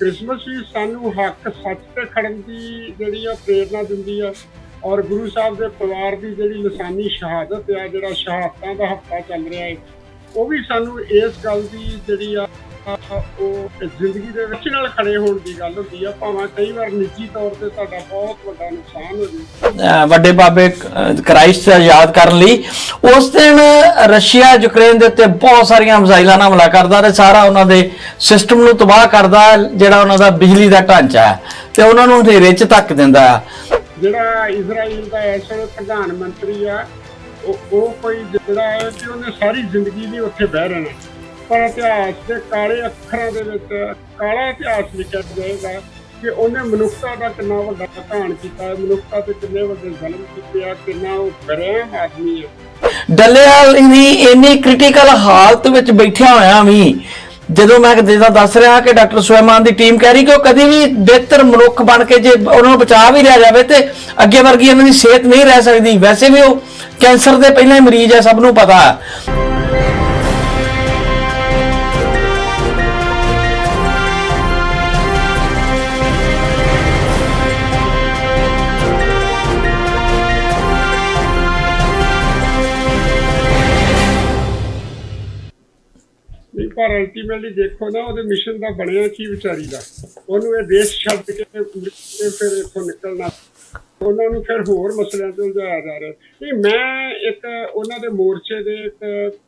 Christmas ਵੀ ਸਾਨੂੰ ਹੱਕ ਸੱਚ ਤੇ ਖੜਨ ਦੀ ਜਿਹੜੀ ਆ ਪ੍ਰੇਰਣਾ ਦਿੰਦੀ ਆ। ਔਰ ਗੁਰੂ ਸਾਹਿਬ ਦੇ ਪਰਿਵਾਰ ਦੀ ਜਿਹੜੀ ਲਸਾਨੀ ਸ਼ਹਾਦਤ ਆ ਜਿਹੜਾ ਸ਼ਹਾਦਤਾਂ ਦਾ ਹਫਤਾ ਚੱਲ ਰਿਹਾ ਹੈ ਉਹ ਵੀ ਸਾਨੂੰ ਇਸ ਗੱਲ ਦੀ ਜਿਹੜੀ ਆ ਆ, ਉਹ ਜ਼ਿੰਦਗੀ ਦੇ ਵਿੱਚ ਨਾਲ ਖੜੇ ਹੋਣ ਦੀ ਗੱਲ ਹੁੰਦੀ ਆ ਭਾਵੇਂ ਕਈ ਵਾਰ ਨਿੱਜੀ ਤੌਰ ਤੇ ਤੁਹਾਡਾ ਬਹੁਤ ਵੱਡਾ ਨੁਕਸਾਨ ਹੋ ਅਹ ਵੱਡੇ ਬਾਬੇ ਕ੍ਰਾਈਸਟ ਦਾ ਯਾਦ ਕਰਨ ਲਈ ਉਸ ਦਿਨ ਰਸ਼ੀਆ ਯੂਕਰੇਨ ਦੇ ਉੱਤੇ ਬਹੁਤ ਸਾਰੀਆਂ ਮਿਜ਼ਾਈਲਾਂ ਨਾਲ ਹਮਲਾ ਕਰਦਾ ਤੇ ਸਾਰਾ ਉਹਨਾਂ ਦੇ ਸਿਸਟਮ ਨੂੰ ਤਬਾਹ ਕਰਦਾ ਜਿਹੜਾ ਉਹਨਾਂ ਦਾ ਬਿਜਲੀ ਦਾ ਢਾਂਚਾ ਹੈ ਤੇ ਉਹਨਾਂ ਨੂੰ ਹਨੇਰੇ 'ਚ ਧੱਕ ਦਿੰਦਾ ਹੈ ਜਿਹੜਾ ਇਜ਼ਰਾਈਲ ਦਾ ਇਸ ਵੇਲੇ ਪ੍ਰਧਾਨ ਮੰਤਰੀ ਆ ਉਹ ਕੋਈ ਜਿਹੜਾ ਹੈ ਕਿ ਉਹਨੇ ਸਾਰੀ ਜ਼ਿੰਦਗੀ ਲਈ ਉੱਥੇ ਬਹਿ ਰਹਿਣਾ। ਇਤਿਹਾਸ ਦੇ ਕਾਲੇ ਅੱਖਰਾਂ ਦੇ ਵਿੱਚ, ਕਾਲਾ ਇਤਿਹਾਸ ਲਿਖਿਆ ਜਾਏਗਾ ਕਿ ਉਹਨੇ ਮਨੁੱਖਤਾ ਦਾ ਕਿੰਨਾ ਵੱਡਾ ਘਾਣ ਕੀਤਾ ਹੈ ਮਨੁੱਖਤਾ ਤੇ ਕਿੰਨੇ ਵੱਡੇ ਜ਼ੁਲਮ ਕੀਤੇ ਆ, ਕਿੰਨਾ ਉਹ ਬਰਹਿਮ ਆਦਮੀ ਹੈ ਡੱਲੇਵਾਲ ਵੀ ਇੰਨੀ ਕ੍ਰਿਟੀਕਲ ਹਾਲਤ ਵਿੱਚ ਬੈਠਿਆ ਹੋਇਆ ਵੀ, ਜਦੋਂ ਮੈਂ ਜਿੱਦਾਂ ਦੱਸ ਰਿਹਾ ਕਿ ਡਾਕਟਰ ਸੁਲੇਮਾਨ ਦੀ ਟੀਮ ਕਹਿ ਰਹੀ ਕਿ ਉਹ ਕਦੀ ਵੀ ਬਿਹਤਰ ਮਨੁੱਖ ਬਣ ਕੇ ਜੇ ਉਹਨਾਂ ਨੂੰ ਬਚਾ ਵੀ ਲਿਆ ਜਾਵੇ ਤੇ ਅੱਗੇ ਵਰਗੀ ਇਹਨਾਂ ਦੀ ਸਿਹਤ ਨਹੀਂ ਰਹਿ ਸਕਦੀ। ਵੈਸੇ ਵੀ ਉਹ ਕੈਂਸਰ ਦੇ ਪਹਿਲਾਂ ਹੀ ਮਰੀਜ਼ ਹੈ ਸਭ ਨੂੰ ਪਤਾ। ਹੈ ਪਰ ਅਲਟੀਮੇਟਲੀ ਦੇਖੋ ਨਾ, ਉਹਦੇ ਮਿਸ਼ਨ ਦਾ ਬਣਿਆ ਕੀ ਵਿਚਾਰੀ ਦਾ। ਉਹਨੂੰ ਇਹ ਦੇਸ਼ ਛੱਡ ਕੇ ਫਿਰ ਇੱਥੋਂ ਨਿਕਲਣਾ। ਉਹਨਾਂ ਨੂੰ ਫਿਰ ਹੋਰ ਮਸਲਿਆਂ ਤੇ ਉਲਝਾਇਆ ਜਾ ਰਿਹਾ। ਨਹੀਂ, ਮੈਂ ਇੱਕ ਉਹਨਾਂ ਦੇ ਮੋਰਚੇ ਦੇ ਇੱਕ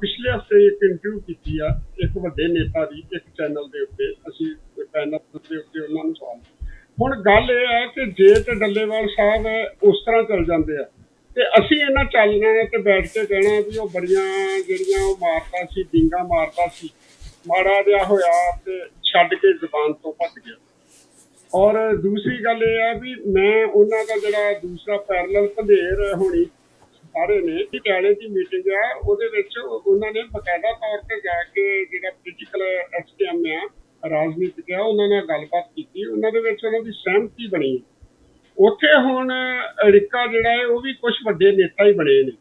ਪਿਛਲੇ ਹਫ਼ਤੇ ਇੱਕ ਇੰਟਰਵਿਊ ਕੀਤੀ ਆ, ਇੱਕ ਵੱਡੇ ਨੇਤਾ ਦੀ, ਇੱਕ ਚੈਨਲ ਦੇ ਉੱਤੇ। ਅਸੀਂ ਪੈਨਲ ਦੇ ਉੱਤੇ ਉਹਨਾਂ ਨੂੰ ਸਵਾਲ ਹੁਣ ਗੱਲ ਇਹ ਹੈ ਕਿ ਜੇ ਤੇ ਡੱਲੇਵਾਲ ਸਾਹਿਬ ਉਸ ਤਰ੍ਹਾਂ ਚੱਲ ਜਾਂਦੇ ਆ ਤੇ ਅਸੀਂ ਇਹਨਾਂ ਚੱਲਣਾ ਤੇ ਬੈਠ ਕੇ ਕਹਿਣਾ ਵੀ ਉਹ ਬੜੀਆਂ ਜਿਹੜੀਆਂ ਉਹ ਮਾਰਦਾ ਸੀ, ਡਿੰਗਾ ਮਾਰਦਾ ਸੀ। ਮਾੜਾ ਜਿਹਾ ਹੋਇਆ ਤੇ ਛੱਡ ਕੇ ਜ਼ੁਬਾਨ ਤੋਂ ਭੱਜ ਗਿਆ। ਔਰ ਦੂਸਰੀ ਗੱਲ ਇਹ ਆ ਵੀ ਮੈਂ ਉਹਨਾਂ ਦਾ ਜਿਹੜਾ ਦੂਸਰਾ ਪੈਰਲਲ ਭੰਦੇਰ ਹੋਣੀ ਸਾਰੇ ਨੇ ਕਿ ਟਾਲੇ ਦੀ ਮੀਟਿੰਗ ਆ, ਉਹਦੇ ਵਿੱਚ ਉਹਨਾਂ ਨੇ ਬਕਾਇਦਾ ਤੌਰ ਤੇ ਜਾ ਕੇ ਜਿਹੜਾ ਪੋਲੀਟੀਕਲ ਐਸਟੀਐਮ ਆ, ਰਾਜਨੀਤਿਕ ਆ, ਉਹਨਾਂ ਨਾਲ ਗੱਲਬਾਤ ਕੀਤੀ। ਉਹਨਾਂ ਦੇ ਵਿੱਚ ਉਹਨਾਂ ਦੀ ਸਹਿਮਤੀ ਬਣੀ। ਉੱਥੇ ਹੁਣ ਅੜਿੱਕਾ ਜਿਹੜਾ ਹੈ, ਉਹ ਵੀ ਕੁਝ ਵੱਡੇ ਨੇਤਾ ਹੀ ਬਣੇ ਨੇ,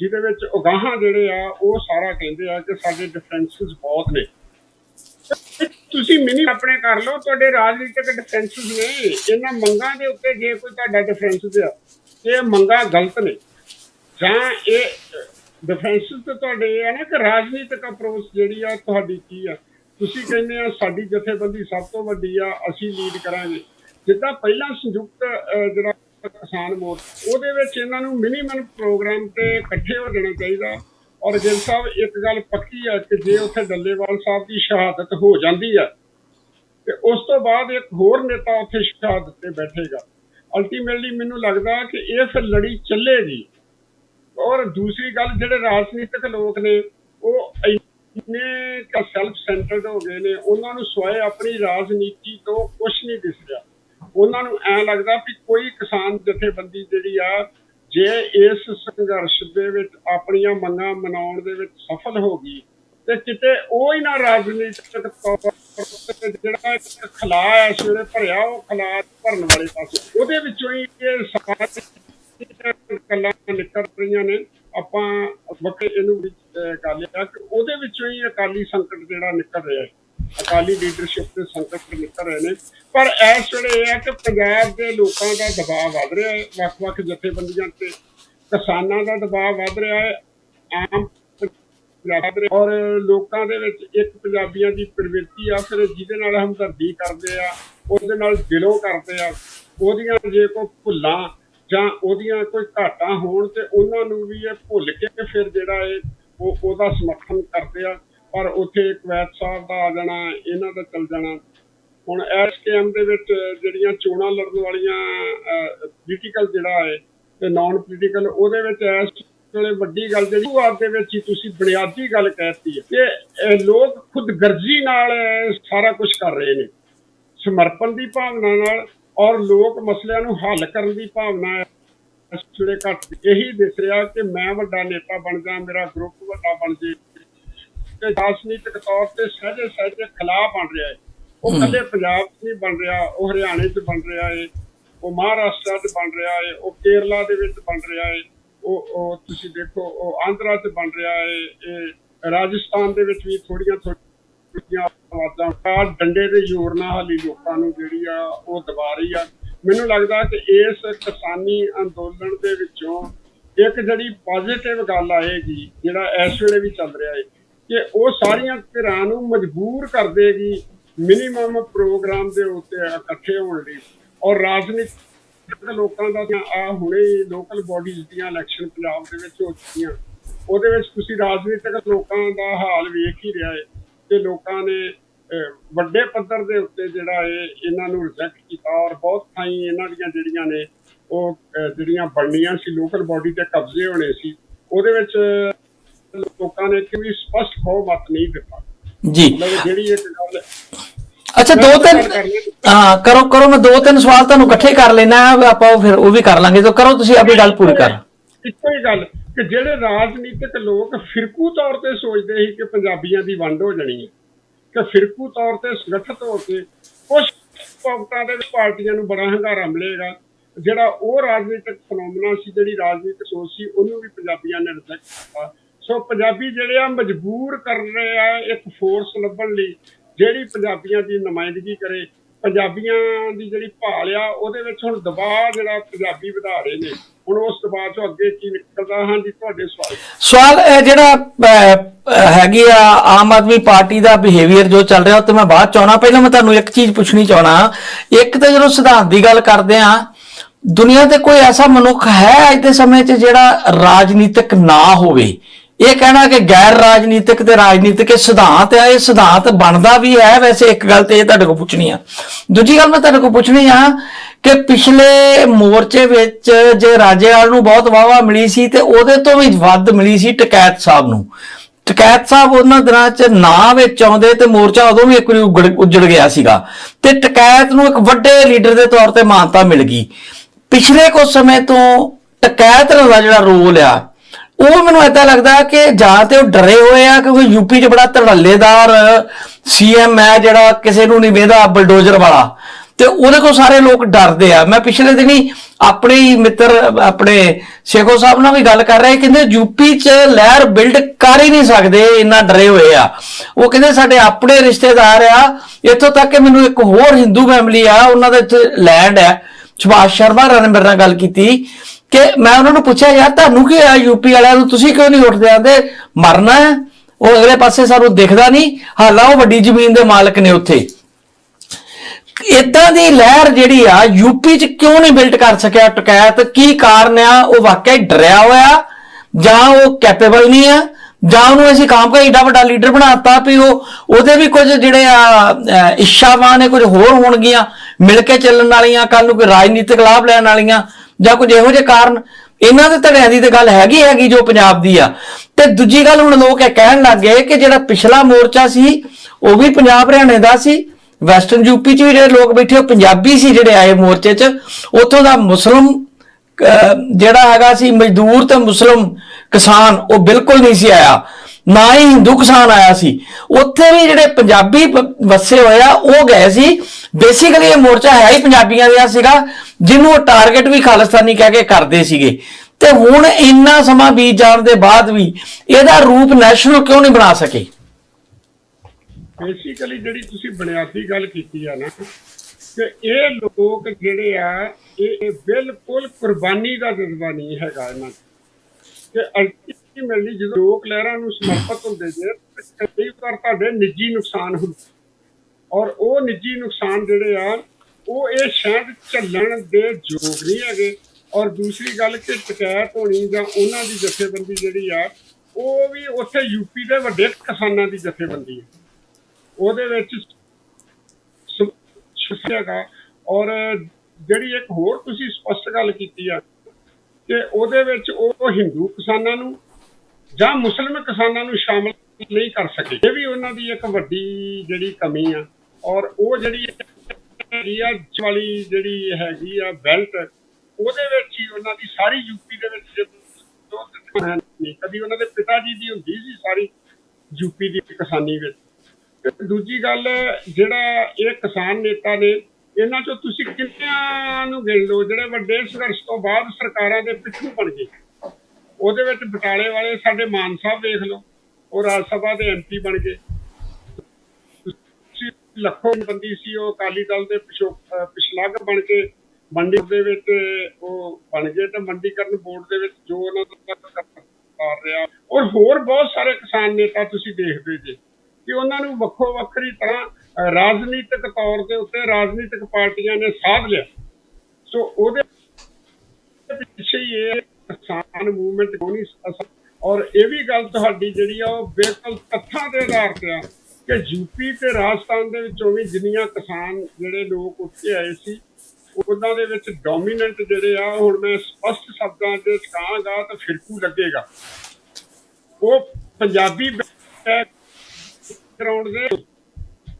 ਜਿਹਦੇ ਵਿੱਚ ਉਗਾਹਾਂ ਜਿਹੜੇ ਆ, ਉਹ ਸਾਰਾ ਕਹਿੰਦੇ ਆ ਕਿ ਸਾਡੇ ਡਿਫਰੈਂਸਸ ਬਹੁਤ ਨੇ। ਤੁਸੀਂ ਮਿਨੀ ਆਪਣੇ ਕਰ ਲਓ, ਤੁਹਾਡੇ ਰਾਜਨੀਤਿਕ ਡਿਫਰੈਂਸਸ ਨੇ। ਇਹਨਾਂ ਮੰਗਾਂ ਦੇ ਉੱਤੇ ਜੇ ਕੋਈ ਤੁਹਾਡਾ ਡਿਫਰੈਂਸਸ ਆ, ਇਹ ਮੰਗਾਂ ਗਲਤ ਨੇ। ਜਾਂ ਇਹ ਡਿਫਰੈਂਸਸ ਤੇ ਤੁਹਾਡੇ ਇਹ ਆ ਨਾ ਕਿ ਰਾਜਨੀਤਿਕ ਅਪਰੋਚ ਜਿਹੜੀ ਆ, ਤੁਹਾਡੀ ਕੀ ਆ? ਤੁਸੀਂ ਕਹਿੰਦੇ ਆ, ਸਾਡੀ ਜਥੇਬੰਦੀ ਸਭ ਤੋਂ ਵੱਡੀ ਆ, ਅਸੀਂ ਲੀਡ ਕਰਾਂਗੇ। ਜਿੱਦਾਂ ਪਹਿਲਾਂ ਸੰਯੁਕਤ ਜਿਹੜਾ ਕਿਸਾਨ ਮੋਰਚਾ, ਉਹਦੇ ਵਿੱਚ ਇਹਨਾਂ ਨੂੰ ਮਿਨੀਮਮ ਪ੍ਰੋਗਰਾਮ ਤੇ ਇਕੱਠੇ ਹੋ ਜਾਣਾ ਚਾਹੀਦਾ। ਔਰ ਗਿੱਲ ਸਾਹਿਬ, ਇੱਕ ਗੱਲ ਪੱਕੀ ਹੈ ਕਿ ਜੇ ਉੱਥੇ ਡੱਲੇਵਾਲ ਸਾਹਿਬ ਦੀ ਸ਼ਹਾਦਤ ਹੋ ਜਾਂਦੀ ਹੈ, ਤੇ ਉਸ ਤੋਂ ਬਾਅਦ ਇੱਕ ਹੋਰ ਨੇਤਾ ਉੱਥੇ ਸ਼ਹਾਦਤ ਤੇ ਬੈਠੇਗਾ। ਅਲਟੀਮੇਟਲੀ ਮੈਨੂੰ ਲੱਗਦਾ ਕਿ ਇਸ ਲੜੀ ਚੱਲੇਗੀ। ਔਰ ਦੂਸਰੀ ਗੱਲ, ਜਿਹੜੇ ਰਾਜਨੀਤਿਕ ਲੋਕ ਨੇ, ਉਹ ਇੰਨੇ ਸੈਲਫ ਸੈਂਟਰਡ ਹੋ ਗਏ ਨੇ, ਉਹਨਾਂ ਨੂੰ ਸਵਾਏ ਆਪਣੀ ਰਾਜਨੀਤੀ ਤੋਂ ਕੁਝ ਨਹੀਂ ਦਿਸ ਰਿਹਾ। ਉਹਨਾਂ ਨੂੰ ਐ ਲੱਗਦਾ ਵੀ ਕੋਈ ਕਿਸਾਨ ਜਥੇਬੰਦੀ ਜਿਹੜੀ ਆ ਜੇ ਇਸ ਸੰਘਰਸ਼ ਦੇ ਵਿੱਚ ਆਪਣੀਆਂ ਮੰਗਾਂ ਮਨਾਉਣ ਦੇ ਵਿੱਚ ਸਫਲ ਹੋ ਗਈ ਤੇ ਕਿਤੇ ਉਹ ਹੀ ਨਾ ਰਾਜਨੀਤਿਕ ਤੌਰ ਤੇ ਜਿਹੜਾ ਖਲਾ ਹੈ ਸਵੇਰੇ ਭਰਿਆ ਉਹ ਖਲਾ ਭਰਨ ਵਾਲੇ ਪਾਸੇ ਉਹਦੇ ਵਿੱਚੋਂ ਹੀ ਇਹ ਸਾਰੇ ਗੱਲਾਂ ਨਿਕਲ ਰਹੀਆਂ ਨੇ। ਆਪਾਂ ਵਕਤ ਇਹਨੂੰ ਵੀ ਅਹ, ਕਿ ਉਹਦੇ ਵਿੱਚੋਂ ਹੀ ਅਕਾਲੀ ਸੰਕਟ ਜਿਹੜਾ ਨਿਕਲ ਰਿਹਾ ਹੈ। ਅਕਾਲੀ ਲੀਡਰਸ਼ਿਪ ਦੇ ਸੰਕਟ ਨਿਕਲ ਰਹੇ ਨੇ। ਪਰ ਇਸ ਵੇਲੇ ਇਹ ਹੈ ਕਿ ਪੰਜਾਬ ਦੇ ਲੋਕਾਂ ਦਾ ਦਬਾਅ ਵੱਧ ਰਿਹਾ ਹੈ, ਵੱਖ-ਵੱਖ ਜਥੇਬੰਦੀਆਂ ਤੇ ਕਿਸਾਨਾਂ ਦਾ ਦਬਾਅ ਵੱਧ ਰਿਹਾ ਹੈ, ਆਮ ਪੰਜਾਬ ਔਰ ਲੋਕਾਂ ਦੇ ਵਿੱਚ ਇੱਕ ਪੰਜਾਬੀਆਂ ਦੀ ਪ੍ਰਵਿਰਤੀ ਆ, ਫਿਰ ਜਿਹਦੇ ਨਾਲ ਹਮਦਰਦੀ ਕਰਦੇ ਆ, ਉਹਦੇ ਨਾਲ ਦਿਲੋਂ ਕਰਦੇ ਆ, ਉਹਦੀਆਂ ਜੇ ਕੋਈ ਭੁੱਲਾਂ ਜਾਂ ਉਹਦੀਆਂ ਕੋਈ ਘਾਟਾਂ ਹੋਣ ਤੇ ਉਹਨਾਂ ਨੂੰ ਵੀ ਇਹ ਭੁੱਲ ਕੇ ਫਿਰ ਜਿਹੜਾ ਇਹ ਉਹ ਉਹਦਾ ਸਮਰਥਨ ਕਰਦੇ ਆ। ਪਰ ਉੱਥੇ ਕਵੈਤ ਸਾਹਿਬ ਦਾ ਆ ਜਾਣਾ, ਇਹਨਾਂ ਦਾ ਚੱਲ ਜਾਣਾ। ਹੁਣ ਇਸ ਐਸਕੇਐਮ ਦੇ ਵਿੱਚ ਜਿਹੜੀਆਂ ਚੋਣਾਂ ਲੜਨ ਵਾਲੀਆਂ ਪੋਲੀਟੀਕਲ ਜਿਹੜਾ ਹੈ, ਤੇ ਨਾਨ ਪੋਲੀਟੀਕਲ ਉਹਦੇ ਵਿੱਚ ਇਸ ਵੇਲੇ ਵੱਡੀ ਗੱਲ ਜਿਹੜੀ ਉਹ ਦੇ ਵਿੱਚ ਹੀ ਤੁਸੀਂ ਬੁਨਿਆਦੀ ਗੱਲ ਕਹਿਤੀ ਹੈ ਕਿ ਲੋਕ ਖੁਦਗਰਜੀ ਨਾਲ ਸਾਰਾ ਕੁਝ ਕਰ ਰਹੇ ਨੇ। ਸਮਰਪਣ ਦੀ ਭਾਵਨਾ ਨਾਲ ਔਰ ਲੋਕ ਮਸਲਿਆਂ ਨੂੰ ਹੱਲ ਕਰਨ ਦੀ ਭਾਵਨਾ ਇਸ ਵੇਲੇ ਘੱਟ ਇਹੀ ਦਿਸ ਰਿਹਾ ਕਿ ਮੈਂ ਵੱਡਾ ਨੇਤਾ ਬਣ ਜਾ, ਮੇਰਾ ਗਰੁੱਪ ਵੱਡਾ ਬਣ ਜੇ। ਤੇ ਰਾਜਨੀਤਿਕ ਤੌਰ ਤੇ ਸਹਿਜੇ ਸਹਿਜੇ ਖਿਲਾਫ ਬਣ ਰਿਹਾ ਹੈ। ਉਹ ਕੱਲੇ ਪੰਜਾਬ 'ਚ ਨਹੀਂ ਬਣ ਰਿਹਾ ਉਹ ਹਰਿਆਣੇ 'ਚ ਬਣ ਰਿਹਾ ਹੈ ਉਹ ਮਹਾਰਾਸ਼ਟਰ 'ਚ ਬਣ ਰਿਹਾ ਹੈ ਉਹ ਕੇਰਲਾ ਦੇ ਵਿੱਚ ਬਣ ਰਿਹਾ ਹੈ ਉਹ ਉਹ ਤੁਸੀਂ ਦੇਖੋ ਉਹ ਆਂਧਰਾ 'ਚ ਬਣ ਰਿਹਾ ਹੈ ਇਹ ਰਾਜਸਥਾਨ ਦੇ ਵਿੱਚ ਵੀ ਥੋੜੀਆਂ ਥੋੜੀਆਂ ਆਵਾਜ਼ਾਂ। ਆ ਡੰਡੇ ਦੇ ਜ਼ੋਰ ਨਾਲ ਹਾਲੀ ਲੋਕਾਂ ਨੂੰ ਜਿਹੜੀ ਆ ਉਹ ਦਬਾ ਰਹੀ ਆ। ਮੈਨੂੰ ਲੱਗਦਾ ਕਿ ਇਸ ਕਿਸਾਨੀ ਅੰਦੋਲਨ ਦੇ ਵਿੱਚੋਂ ਇੱਕ ਜਿਹੜੀ ਪੋਜ਼ਿਟਿਵ ਗੱਲ ਆਏਗੀ ਜਿਹੜਾ ਇਸ ਵੇਲੇ ਵੀ ਚੱਲ ਰਿਹਾ ਹੈ ਕਿ ਉਹ ਸਾਰੀਆਂ ਧਿਰਾਂ ਨੂੰ ਮਜਬੂਰ ਕਰ ਦੇਗੀ ਮਿਨੀਮਮ ਪ੍ਰੋਗਰਾਮ ਦੇ ਉੱਤੇ ਇਕੱਠੇ ਹੋਣ ਲਈ ਔਰ ਰਾਜਨੀਤਿਕ ਲੋਕਾਂ ਦਾ ਆ ਹੁਣੇ ਲੋਕਲ ਬਾਡੀਜ਼ ਦੀਆਂ ਇਲੈਕਸ਼ਨ ਪੰਜਾਬ ਦੇ ਵਿੱਚ ਹੋ ਚੁੱਕੀਆਂ। ਉਹਦੇ ਵਿੱਚ ਤੁਸੀਂ ਰਾਜਨੀਤਿਕ ਲੋਕਾਂ ਦਾ ਹਾਲ ਵੇਖ ਹੀ ਰਿਹਾ ਹੈ ਕਿ ਲੋਕਾਂ ਨੇ ਵੱਡੇ ਪੱਧਰ ਦੇ ਉੱਤੇ ਜਿਹੜਾ ਹੈ ਇਹਨਾਂ ਨੂੰ ਰਿਜੈਕਟ ਕੀਤਾ ਔਰ ਬਹੁਤ ਥਾਈਂ ਇਹਨਾਂ ਦੀਆਂ ਜਿਹੜੀਆਂ ਨੇ, ਉਹ ਜਿਹੜੀਆਂ ਬਣਨੀਆਂ ਸੀ ਲੋਕਲ ਬਾਡੀ ਤੇ ਕਬਜ਼ੇ ਹੋਣੇ ਸੀ, ਉਹਦੇ ਵਿੱਚ ਲੋਕਾਂ ਨੇ ਕਿ ਵੀ ਸਪਸ਼ਟ ਬਹੁਮਤ ਨਹੀਂ ਦਿੱਤਾ। ਜੀ। ਮਤਲਬ ਜਿਹੜੀ ਇੱਕ ਗੱਲ ਅੱਛਾ ਦੋ ਤਿੰਨ ਹਾਂ ਕਰੋ ਕਰੋ ਮੈਂ ਦੋ ਤਿੰਨ ਸਵਾਲ ਤੁਹਾਨੂੰ ਇਕੱਠੇ ਕਰ ਲੈਣਾ ਆਪਾਂ ਉਹ ਫਿਰ ਉਹ ਵੀ ਕਰ ਲਾਂਗੇ। ਤਾਂ ਕਰੋ ਤੁਸੀਂ ਆਪਣੀ ਗੱਲ ਪੂਰੀ ਕਰ। ਇੱਕੋ ਹੀ ਗੱਲ ਕਿ ਜਿਹੜੇ ਰਾਜਨੀਤਿਕ ਲੋਕ ਫਿਰਕੂ ਤੌਰ ਤੇ ਸੋਚਦੇ ਸੀ ਕਿ ਪੰਜਾਬੀਆਂ ਦੀ ਵੰਡ ਹੋ ਜਾਣੀ ਹੈ ਕਿ ਫਿਰਕੂ ਤੌਰ ਤੇ ਸੰਗਠਿਤ ਹੋ ਕੇ ਕੁਝ ਵਕਤਾਂ ਦੇ ਪਾਰਟੀਆਂ ਨੂੰ ਬੜਾ ਹੰਗਾਰਾ ਮਿਲੇਗਾ ਜਿਹੜਾ ਉਹ ਰਾਜਨੀਤਿਕ ਫਨੋਮਨਾ ਸੀ ਜਿਹੜੀ ਰਾਜਨੀਤਿਕ ਸੋਚ ਸੀ ਉਹਨੂੰ ਵੀ ਪੰਜਾਬੀਆਂ ਨੇ ਰਿਜੈਕਟ ਕੀਤਾ। ਸੋ ਪੰਜਾਬੀ ਜਿਹੜੇ ਆ ਮਜਬੂਰ ਕਰ ਰਹੇ ਆ ਇੱਕ ਫੋਰਸ ਲੱਭਣ ਲਈ, ਜਿਹੜੀ ਪੰਜਾਬੀਆਂ ਦੀ ਨੁਮਾਇੰਦਗੀ ਕਰੇ, ਪੰਜਾਬੀਆਂ ਦੀ ਜਿਹੜੀ ਭਾਲ ਆ, ਉਹਦੇ ਵਿੱਚ ਹੁਣ ਦਬਾਅ ਜਿਹੜਾ ਪੰਜਾਬੀ ਵਧਾ ਰਹੇ ਨੇ। ਹੁਣ ਉਸ ਦਬਾਅ ਤੋਂ ਅੱਗੇ ਕੀ ਨਿਕਲਦਾ? ਹਾਂ ਜੀ ਤੁਹਾਡੇ ਸਵਾਲ। ਸਵਾਲ ਜਿਹੜਾ ਹੈਗੀ ਆ, ਆਮ ਆਦਮੀ ਪਾਰਟੀ ਦਾ ਬਿਹੇਵੀਅਰ ਜੋ ਚੱਲ ਰਿਹਾ, ਉਹ ਤੇ ਮੈਂ ਬਾਅਦ ਚ ਪਹਿਲਾਂ ਮੈਂ ਤੁਹਾਨੂੰ ਇੱਕ ਚੀਜ਼ ਪੁੱਛਣੀ ਚਾਹਣਾ ਇੱਕ ਤਾਂ ਜਦੋਂ ਸਿਧਾਂਤ ਦੀ ਗੱਲ ਕਰਦੇ ਆ ਦੁਨੀਆ ਤੇ ਕੋਈ ਐਸਾ ਮਨੁੱਖ ਹੈ ਅੱਜ ਦੇ ਸਮੇਂ 'ਚ ਜਿਹੜਾ ਰਾਜਨੀਤਿਕ ਨਾ ਹੋਵੇ? ਇਹ ਕਹਿਣਾ ਕਿ ਗੈਰ ਰਾਜਨੀਤਿਕ ਤੇ ਰਾਜਨੀਤਿਕ ਇਹ ਸਿਧਾਂਤ ਹੈ ਇਹ ਸਿਧਾਂਤ ਬਣਦਾ ਵੀ ਹੈ, ਵੈਸੇ ਇੱਕ ਗੱਲ ਤੇ ਇਹ ਤੁਹਾਡੇ ਕੋਲ ਪੁੱਛਣੀ ਆ। ਦੂਜੀ ਗੱਲ ਮੈਂ ਤੁਹਾਡੇ ਕੋਲ ਪੁੱਛਣੀ ਆ ਕਿ ਪਿਛਲੇ ਮੋਰਚੇ ਵਿੱਚ ਜੇ ਰਾਜੇਵਾਲ ਨੂੰ ਬਹੁਤ ਵਾਵਾ ਮਿਲੀ ਸੀ ਤੇ ਉਹਦੇ ਤੋਂ ਵੀ ਵੱਧ ਮਿਲੀ ਸੀ ਟਕੈਤ ਸਾਹਿਬ ਨੂੰ। ਟਕੈਤ ਸਾਹਿਬ ਉਹਨਾਂ ਦਿਨਾਂ 'ਚ ਨਾ ਵਿੱਚ ਆਉਂਦੇ ਤੇ ਮੋਰਚਾ ਉਦੋਂ ਵੀ ਇੱਕ ਵਾਰੀ ਉਗੜ- ਉੱਜੜ ਗਿਆ ਸੀਗਾ। ਤੇ ਟਕੈਤ ਨੂੰ ਇੱਕ ਵੱਡੇ ਲੀਡਰ ਦੇ ਤੌਰ ਤੇ ਮਾਨਤਾ ਮਿਲ ਗਈ। ਪਿਛਲੇ ਕੁਝ ਸਮੇਂ ਤੋਂ ਟਕੈਤ ਦਾ ਜਿਹੜਾ ਰੋਲ ਆ ਉਹ ਮੈਨੂੰ ਏਦਾਂ ਲੱਗਦਾ ਕਿ ਜਾਂ ਤੇ ਉਹ ਡਰੇ ਹੋਏ ਆ ਕਿਉਂਕਿ ਯੂਪੀ 'ਚ ਬੜਾ ਧੜੱਲੇਦਾਰ ਸੀਐਮ ਹੈ ਜਿਹੜਾ ਕਿਸੇ ਨੂੰ ਨਹੀਂ ਵੇਂਦਾ ਬਲਡੋਜ਼ਰ ਵਾਲਾ। ਤੇ ਉਹਦੇ ਕੋਲ ਸਾਰੇ ਲੋਕ ਡਰਦੇ ਆ। ਮੈਂ ਪਿਛਲੇ ਦਿਨੀ ਆਪਣੇ ਹੀ ਮਿੱਤਰ, ਆਪਣੇ ਸ਼ੇਖੋ ਸਾਹਿਬ ਨਾਲ ਵੀ ਗੱਲ ਕਰ ਰਹੇ ਕਹਿੰਦੇ ਯੂਪੀ 'ਚ ਲਹਿਰ ਬਿਲਡ ਕਰ ਹੀ ਨਹੀਂ ਸਕਦੇ, ਇੰਨਾ ਡਰੇ ਹੋਏ ਆ। ਉਹ ਕਹਿੰਦੇ ਸਾਡੇ ਆਪਣੇ ਰਿਸ਼ਤੇਦਾਰ ਆ, ਇੱਥੋਂ ਤੱਕ ਕਿ ਮੈਨੂੰ ਇੱਕ ਹੋਰ ਹਿੰਦੂ ਫੈਮਿਲੀ ਆ, ਉਹਨਾਂ ਦਾ ਇੱਥੇ ਲੈਂਡ ਹੈ। ਸੁਭਾਸ਼ ਸ਼ਰਮਾ ਹੋਰਾਂ ਨੇ ਮੇਰੇ ਨਾਲ ਗੱਲ ਕੀਤੀ। ਕਿ ਮੈਂ ਉਹਨਾਂ ਨੂੰ ਪੁੱਛਿਆ ਯਾਰ ਤੁਹਾਨੂੰ ਕੀ ਆ ਯੂਪੀ ਵਾਲਿਆਂ ਨੂੰ ਤੁਸੀਂ ਕਿਉਂ ਨਹੀਂ ਉੱਠਦੇ ਆਂਦੇ ਮਰਨਾ ਹੈ। ਉਹ ਅਗਲੇ ਪਾਸੇ ਸਾਨੂੰ ਦਿਖਦਾ ਨਹੀਂ। ਹਾਲਾਂ ਉਹ ਵੱਡੀ ਜ਼ਮੀਨ ਦੇ ਮਾਲਕ ਨੇ ਉੱਥੇ। ਇਦਾਂ ਦੀ ਲਹਿਰ ਜਿਹੜੀ ਆ ਯੂਪੀ ਚ ਕਿਉਂ ਨਹੀਂ ਬਿਲਟ ਕਰ ਸਕਿਆ ਟਕੈਤ? ਕੀ ਕਾਰਨ ਆ? ਉਹ ਵਾਕਿਆ ਡਰਿਆ ਹੋਇਆ। ਜਾਂ ਉਹ ਕੈਪੇਬਲ ਨਹੀਂ ਆ ਜਾਂ ਉਹਨੂੰ ਅਸੀਂ ਕਾਮ ਕਾ ਏਡਾ ਵੱਡਾ ਲੀਡਰ ਬਣਾਤਾ ਵੀ ਉਹ ਉਹਦੇ ਵੀ ਕੁਝ ਜਿਹੜੇ ਆ ਅਹ, ਇੱਛਾਵਾਂ ਨੇ ਕੁਝ ਹੋਰ ਹੋਣਗੀਆਂ। ਮਿਲ ਕੇ ਚੱਲਣ ਵਾਲੀਆਂ ਕੱਲ ਨੂੰ ਕੋਈ ਰਾਜਨੀਤਿਕ ਲਾਭ ਲੈਣ ਵਾਲੀਆਂ। ਜਾਂ ਕੁਝ ਇਹੋ ਜਿਹੇ ਕਾਰਨ, ਇਹਨਾਂ ਦੇ ਧੜਿਆਂ ਦੀ ਤਾਂ ਗੱਲ ਹੈਗੀ ਹੈਗੀ ਜੋ ਪੰਜਾਬ ਦੀ ਆ। ਤੇ ਦੂਜੀ ਗੱਲ ਹੁਣ ਲੋਕ ਇਹ ਕਹਿਣ ਲੱਗ ਗਏ ਕਿ ਜਿਹੜਾ ਪਿਛਲਾ ਮੋਰਚਾ ਸੀ, ਉਹ ਵੀ ਪੰਜਾਬ ਹਰਿਆਣੇ ਦਾ ਸੀ। ਵੈਸਟਰਨ ਯੂਪੀ ਚ ਵੀ ਜਿਹੜੇ ਲੋਕ ਬੈਠੇ, ਉਹ ਪੰਜਾਬੀ ਸੀ ਜਿਹੜੇ ਆਏ ਮੋਰਚੇ ਚ। ਉੱਥੋਂ ਦਾ ਮੁਸਲਮ ਜਿਹੜਾ ਹੈਗਾ ਸੀ, ਮਜ਼ਦੂਰ ਤੇ ਮੁਸਲਮ ਕਿਸਾਨ, ਉਹ ਬਿਲਕੁਲ ਨਹੀਂ ਸੀ ਆਇਆ। ਨਾ ਹੀ ਹਿੰਦੂ ਕਿਸਾਨ ਆਇਆ ਸੀ। ਉੱਥੇ ਵੀ ਜਿਹੜੇ ਪੰਜਾਬੀ ਪ- ਵਸੇ ਹੋਏ ਆ, ਉਹ ਗਏ ਸੀ। ਬੇਸਿਕਲੀ ਇਹ ਮੋਰਚਾ ਹੈ ਹੀ ਪੰਜਾਬੀਆਂ ਦਾ ਸੀਗਾ, ਜਿਹਨੂੰ ਟਾਰਗੇਟ ਵੀ ਖਾਲਿਸਤਾਨੀ ਕਹਿ ਕੇ ਕਰਦੇ ਸੀਗੇ। ਤੇ ਹੁਣ ਇੰਨਾ ਸਮਾਂ ਬੀਤ ਜਾਣ ਦੇ ਬਾਅਦ ਵੀ ਇਹਦਾ ਰੂਪ ਨੈਸ਼ਨਲ ਕਿਉਂ ਨਹੀਂ ਬਣਾ ਸਕੇ? ਬੇਸਿਕਲੀ ਜਿਹੜੀ ਤੁਸੀਂ ਬੁਨਿਆਦੀ ਗੱਲ ਕੀਤੀ ਆ ਨਾ ਕਿ ਇਹ ਲੋਕ ਜਿਹੜੇ ਆ, ਇਹ ਬਿਲਕੁਲ ਕੁਰਬਾਨੀ ਦਾ ਜਜ਼ਬਾ ਨਹੀਂ ਹੈਗਾ ਇਹਨਾਂ 'ਚ ਅਲਟੀਮੇਟਲੀ ਜਦੋਂ ਲੋਕ ਲਹਿਰਾਂ ਨੂੰ ਸਮਰਪਿਤ ਹੁੰਦੇ ਜੇ ਕਈ ਵਾਰ ਤੁਹਾਡੇ ਨਿੱਜੀ ਨੁਕਸਾਨ ਹੁੰਦੇ। ਔਰ ਉਹ ਨਿੱਜੀ ਨੁਕਸਾਨ ਜਿਹੜੇ ਆ, ਉਹ ਇਹ ਸ਼ਾਇਦ ਝੱਲਣ ਦੇ ਯੋਗ ਨਹੀਂ ਹੈਗੇ। ਔਰ ਦੂਸਰੀ ਗੱਲ ਕਿ ਟਕੈਤ ਹੋਣੀ ਜਾਂ ਉਹਨਾਂ ਦੀ ਜਥੇਬੰਦੀ ਜਿਹੜੀ ਆ, ਉਹ ਵੀ ਉੱਥੇ ਯੂਪੀ ਦੇ ਵੱਡੇ ਕਿਸਾਨਾਂ ਦੀ ਜਥੇਬੰਦੀ ਹੈ ਉਹਦੇ ਵਿੱਚ ਸੁਸਿਆਗਾ ਔਰ ਜਿਹੜੀ ਇੱਕ ਹੋਰ ਤੁਸੀਂ ਸਪਸ਼ਟ ਗੱਲ ਕੀਤੀ ਆ ਕਿ ਉਹਦੇ ਵਿੱਚ ਉਹ ਹਿੰਦੂ ਕਿਸਾਨਾਂ ਨੂੰ ਜਾਂ ਮੁਸਲਮਾਨ ਕਿਸਾਨਾਂ ਨੂੰ ਸ਼ਾਮਲ ਨਹੀਂ ਕਰ ਸਕੇ। ਇਹ ਵੀ ਉਹਨਾਂ ਦੀ ਇੱਕ ਵੱਡੀ ਜਿਹੜੀ ਕਮੀ ਆ। ਔਰ ਉਹ ਜਿਹੜੀ ਹੈਗੀ ਵਾਲੀ ਜਿਹੜੀ ਹੈਗੀ ਆ ਬੈਲਟ, ਉਹਦੇ ਵਿੱਚ ਹੀ ਉਹਨਾਂ ਦੀ ਸਾਰੀ ਯੂਪੀ ਦੇ ਵਿੱਚ ਕਦੀ ਉਹਨਾਂ ਦੇ ਪਿਤਾ ਜੀ ਦੀ ਹੁੰਦੀ ਸੀ ਸਾਰੀ ਯੂਪੀ ਦੀ ਕਿਸਾਨੀ ਵਿੱਚ। ਦੂਜੀ ਗੱਲ, ਜਿਹੜਾ ਇਹ ਕਿਸਾਨ ਨੇਤਾ ਨੇ, ਇਹਨਾਂ ਚੋਂ ਤੁਸੀਂ ਕਿੰਨਿਆਂ ਨੂੰ ਗਿਣ ਲਓ, ਜਿਹੜੇ ਵੱਡੇ ਸੰਘਰਸ਼ ਤੋਂ ਬਾਅਦ ਸਰਕਾਰਾਂ ਦੇ ਪਿੱਛੂ ਬਣ ਗਏ। ਉਹਦੇ ਵਿੱਚ ਬਟਾਲੇ ਵਾਲੇ ਸਾਡੇ ਮਾਨ ਸਾਹਿਬ ਦੇਖ ਲਓ, ਉਹ ਰਾਜ ਸਭਾ ਦੇ ਐਮਪੀ ਬਣ ਗਏ। ਲੱਖੋਂ ਬੰਦੀ ਸੀ, ਉਹ ਅਕਾਲੀ ਦਲ ਦੇ ਪਿਛੋ- ਬਣ ਕੇ ਮੰਡੀ ਦੇ ਵਿੱਚ ਉਹ ਬਣ ਗਏ ਤੇ ਮੰਡੀਕਰਨ ਬੋਰਡ ਦੇ ਵਿੱਚ ਜੋ ਉਹਨਾਂ ਦਾ ਕਰ ਰਿਹਾ ਔਰ ਹੋਰ ਬਹੁਤ ਸਾਰੇ ਕਿਸਾਨ ਨੇਤਾ ਤੁਸੀਂ ਦੇਖਦੇ ਜੇ ਕਿ ਉਹਨਾਂ ਨੂੰ ਵੱਖੋ ਵੱਖਰੀ ਤਰ੍ਹਾਂ ਰਾਜਨੀਤਿਕ ਤੌਰ ਦੇ ਉੱਤੇ ਰਾਜਨੀਤਿਕ ਪਾਰਟੀਆਂ ਨੇ ਸਾਧ ਲਿਆ। ਸੋ ਉਹਦੇ ਪਿੱਛੇ ਇਹ ਕਿਸਾਨ ਮੂਵਮੈਂਟ ਹੋਣੀ ਅਸਲ ਔਰ ਇਹ ਵੀ ਗੱਲ ਤੁਹਾਡੀ ਜਿਹੜੀ ਆ, ਉਹ ਬਿਲਕੁਲ ਤੱਥਾਂ ਦੇ ਆਧਾਰ ਤੇ ਆ। ਕਿ ਯੂਪੀ ਤੇ ਰਾਜਸਥਾਨ ਦੇ ਵਿੱਚੋਂ ਵੀ ਜਿੰਨੀਆਂ ਕਿਸਾਨ ਜਿਹੜੇ ਲੋਕ ਉੱਠ ਕੇ ਆਏ ਸੀ, ਉਹਨਾਂ ਦੇ ਵਿੱਚ ਡੋਮੀਨੈਂਟ ਜਿਹੜੇ ਆ, ਹੁਣ ਮੈਂ ਸਪਸ਼ਟ ਸ਼ਬਦਾਂ 'ਚ ਕਹਾਂਗਾ ਤਾਂ ਫਿਰਕੂ ਲੱਗੇਗਾ। ਉਹ ਪੰਜਾਬੀ ਬੈਕਗ੍ਰਾਉਂਡ ਦੇ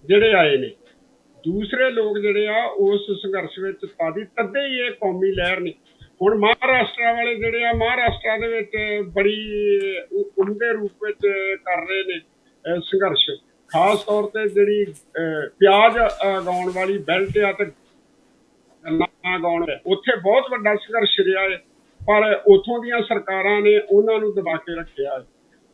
ਜਿਹੜੇ ਆਏ ਨੇ। ਦੂਸਰੇ ਲੋਕ ਜਿਹੜੇ ਆ, ਉਸ ਸੰਘਰਸ਼ ਵਿੱਚ ਤਾਦੀ ਤੱਦੇ ਹੀ ਇਹ ਕੌਮੀ ਲਹਿਰ ਨੇ। ਹੁਣ ਮਹਾਰਾਸ਼ਟਰ ਵਾਲੇ ਜਿਹੜੇ ਆ, ਮਹਾਰਾਸ਼ਟਰ ਦੇ ਵਿੱਚ ਬੜੀ ਉ- ਰੂਪ ਵਿੱਚ ਕਰ ਰਹੇ ਨੇ ਸੰਘਰਸ਼। ਖਾਸ ਤੌਰ ਤੇ ਜਿਹੜੀ ਪਿਆਜ਼ ਉਗਾਉਣ ਵਾਲੀ ਬੈਲਟ ਆ ਤੇ ਨਾ ਗਾਉਣ ਉੱਥੇ ਬਹੁਤ ਵੱਡਾ ਸੰਘਰਸ਼ ਰਿਹਾ ਹੈ ਪਰ ਉਥੋਂ ਦੀਆਂ ਸਰਕਾਰਾਂ ਨੇ ਉਹਨਾਂ ਨੂੰ ਦਬਾ ਕੇ ਰੱਖਿਆ ਹੈ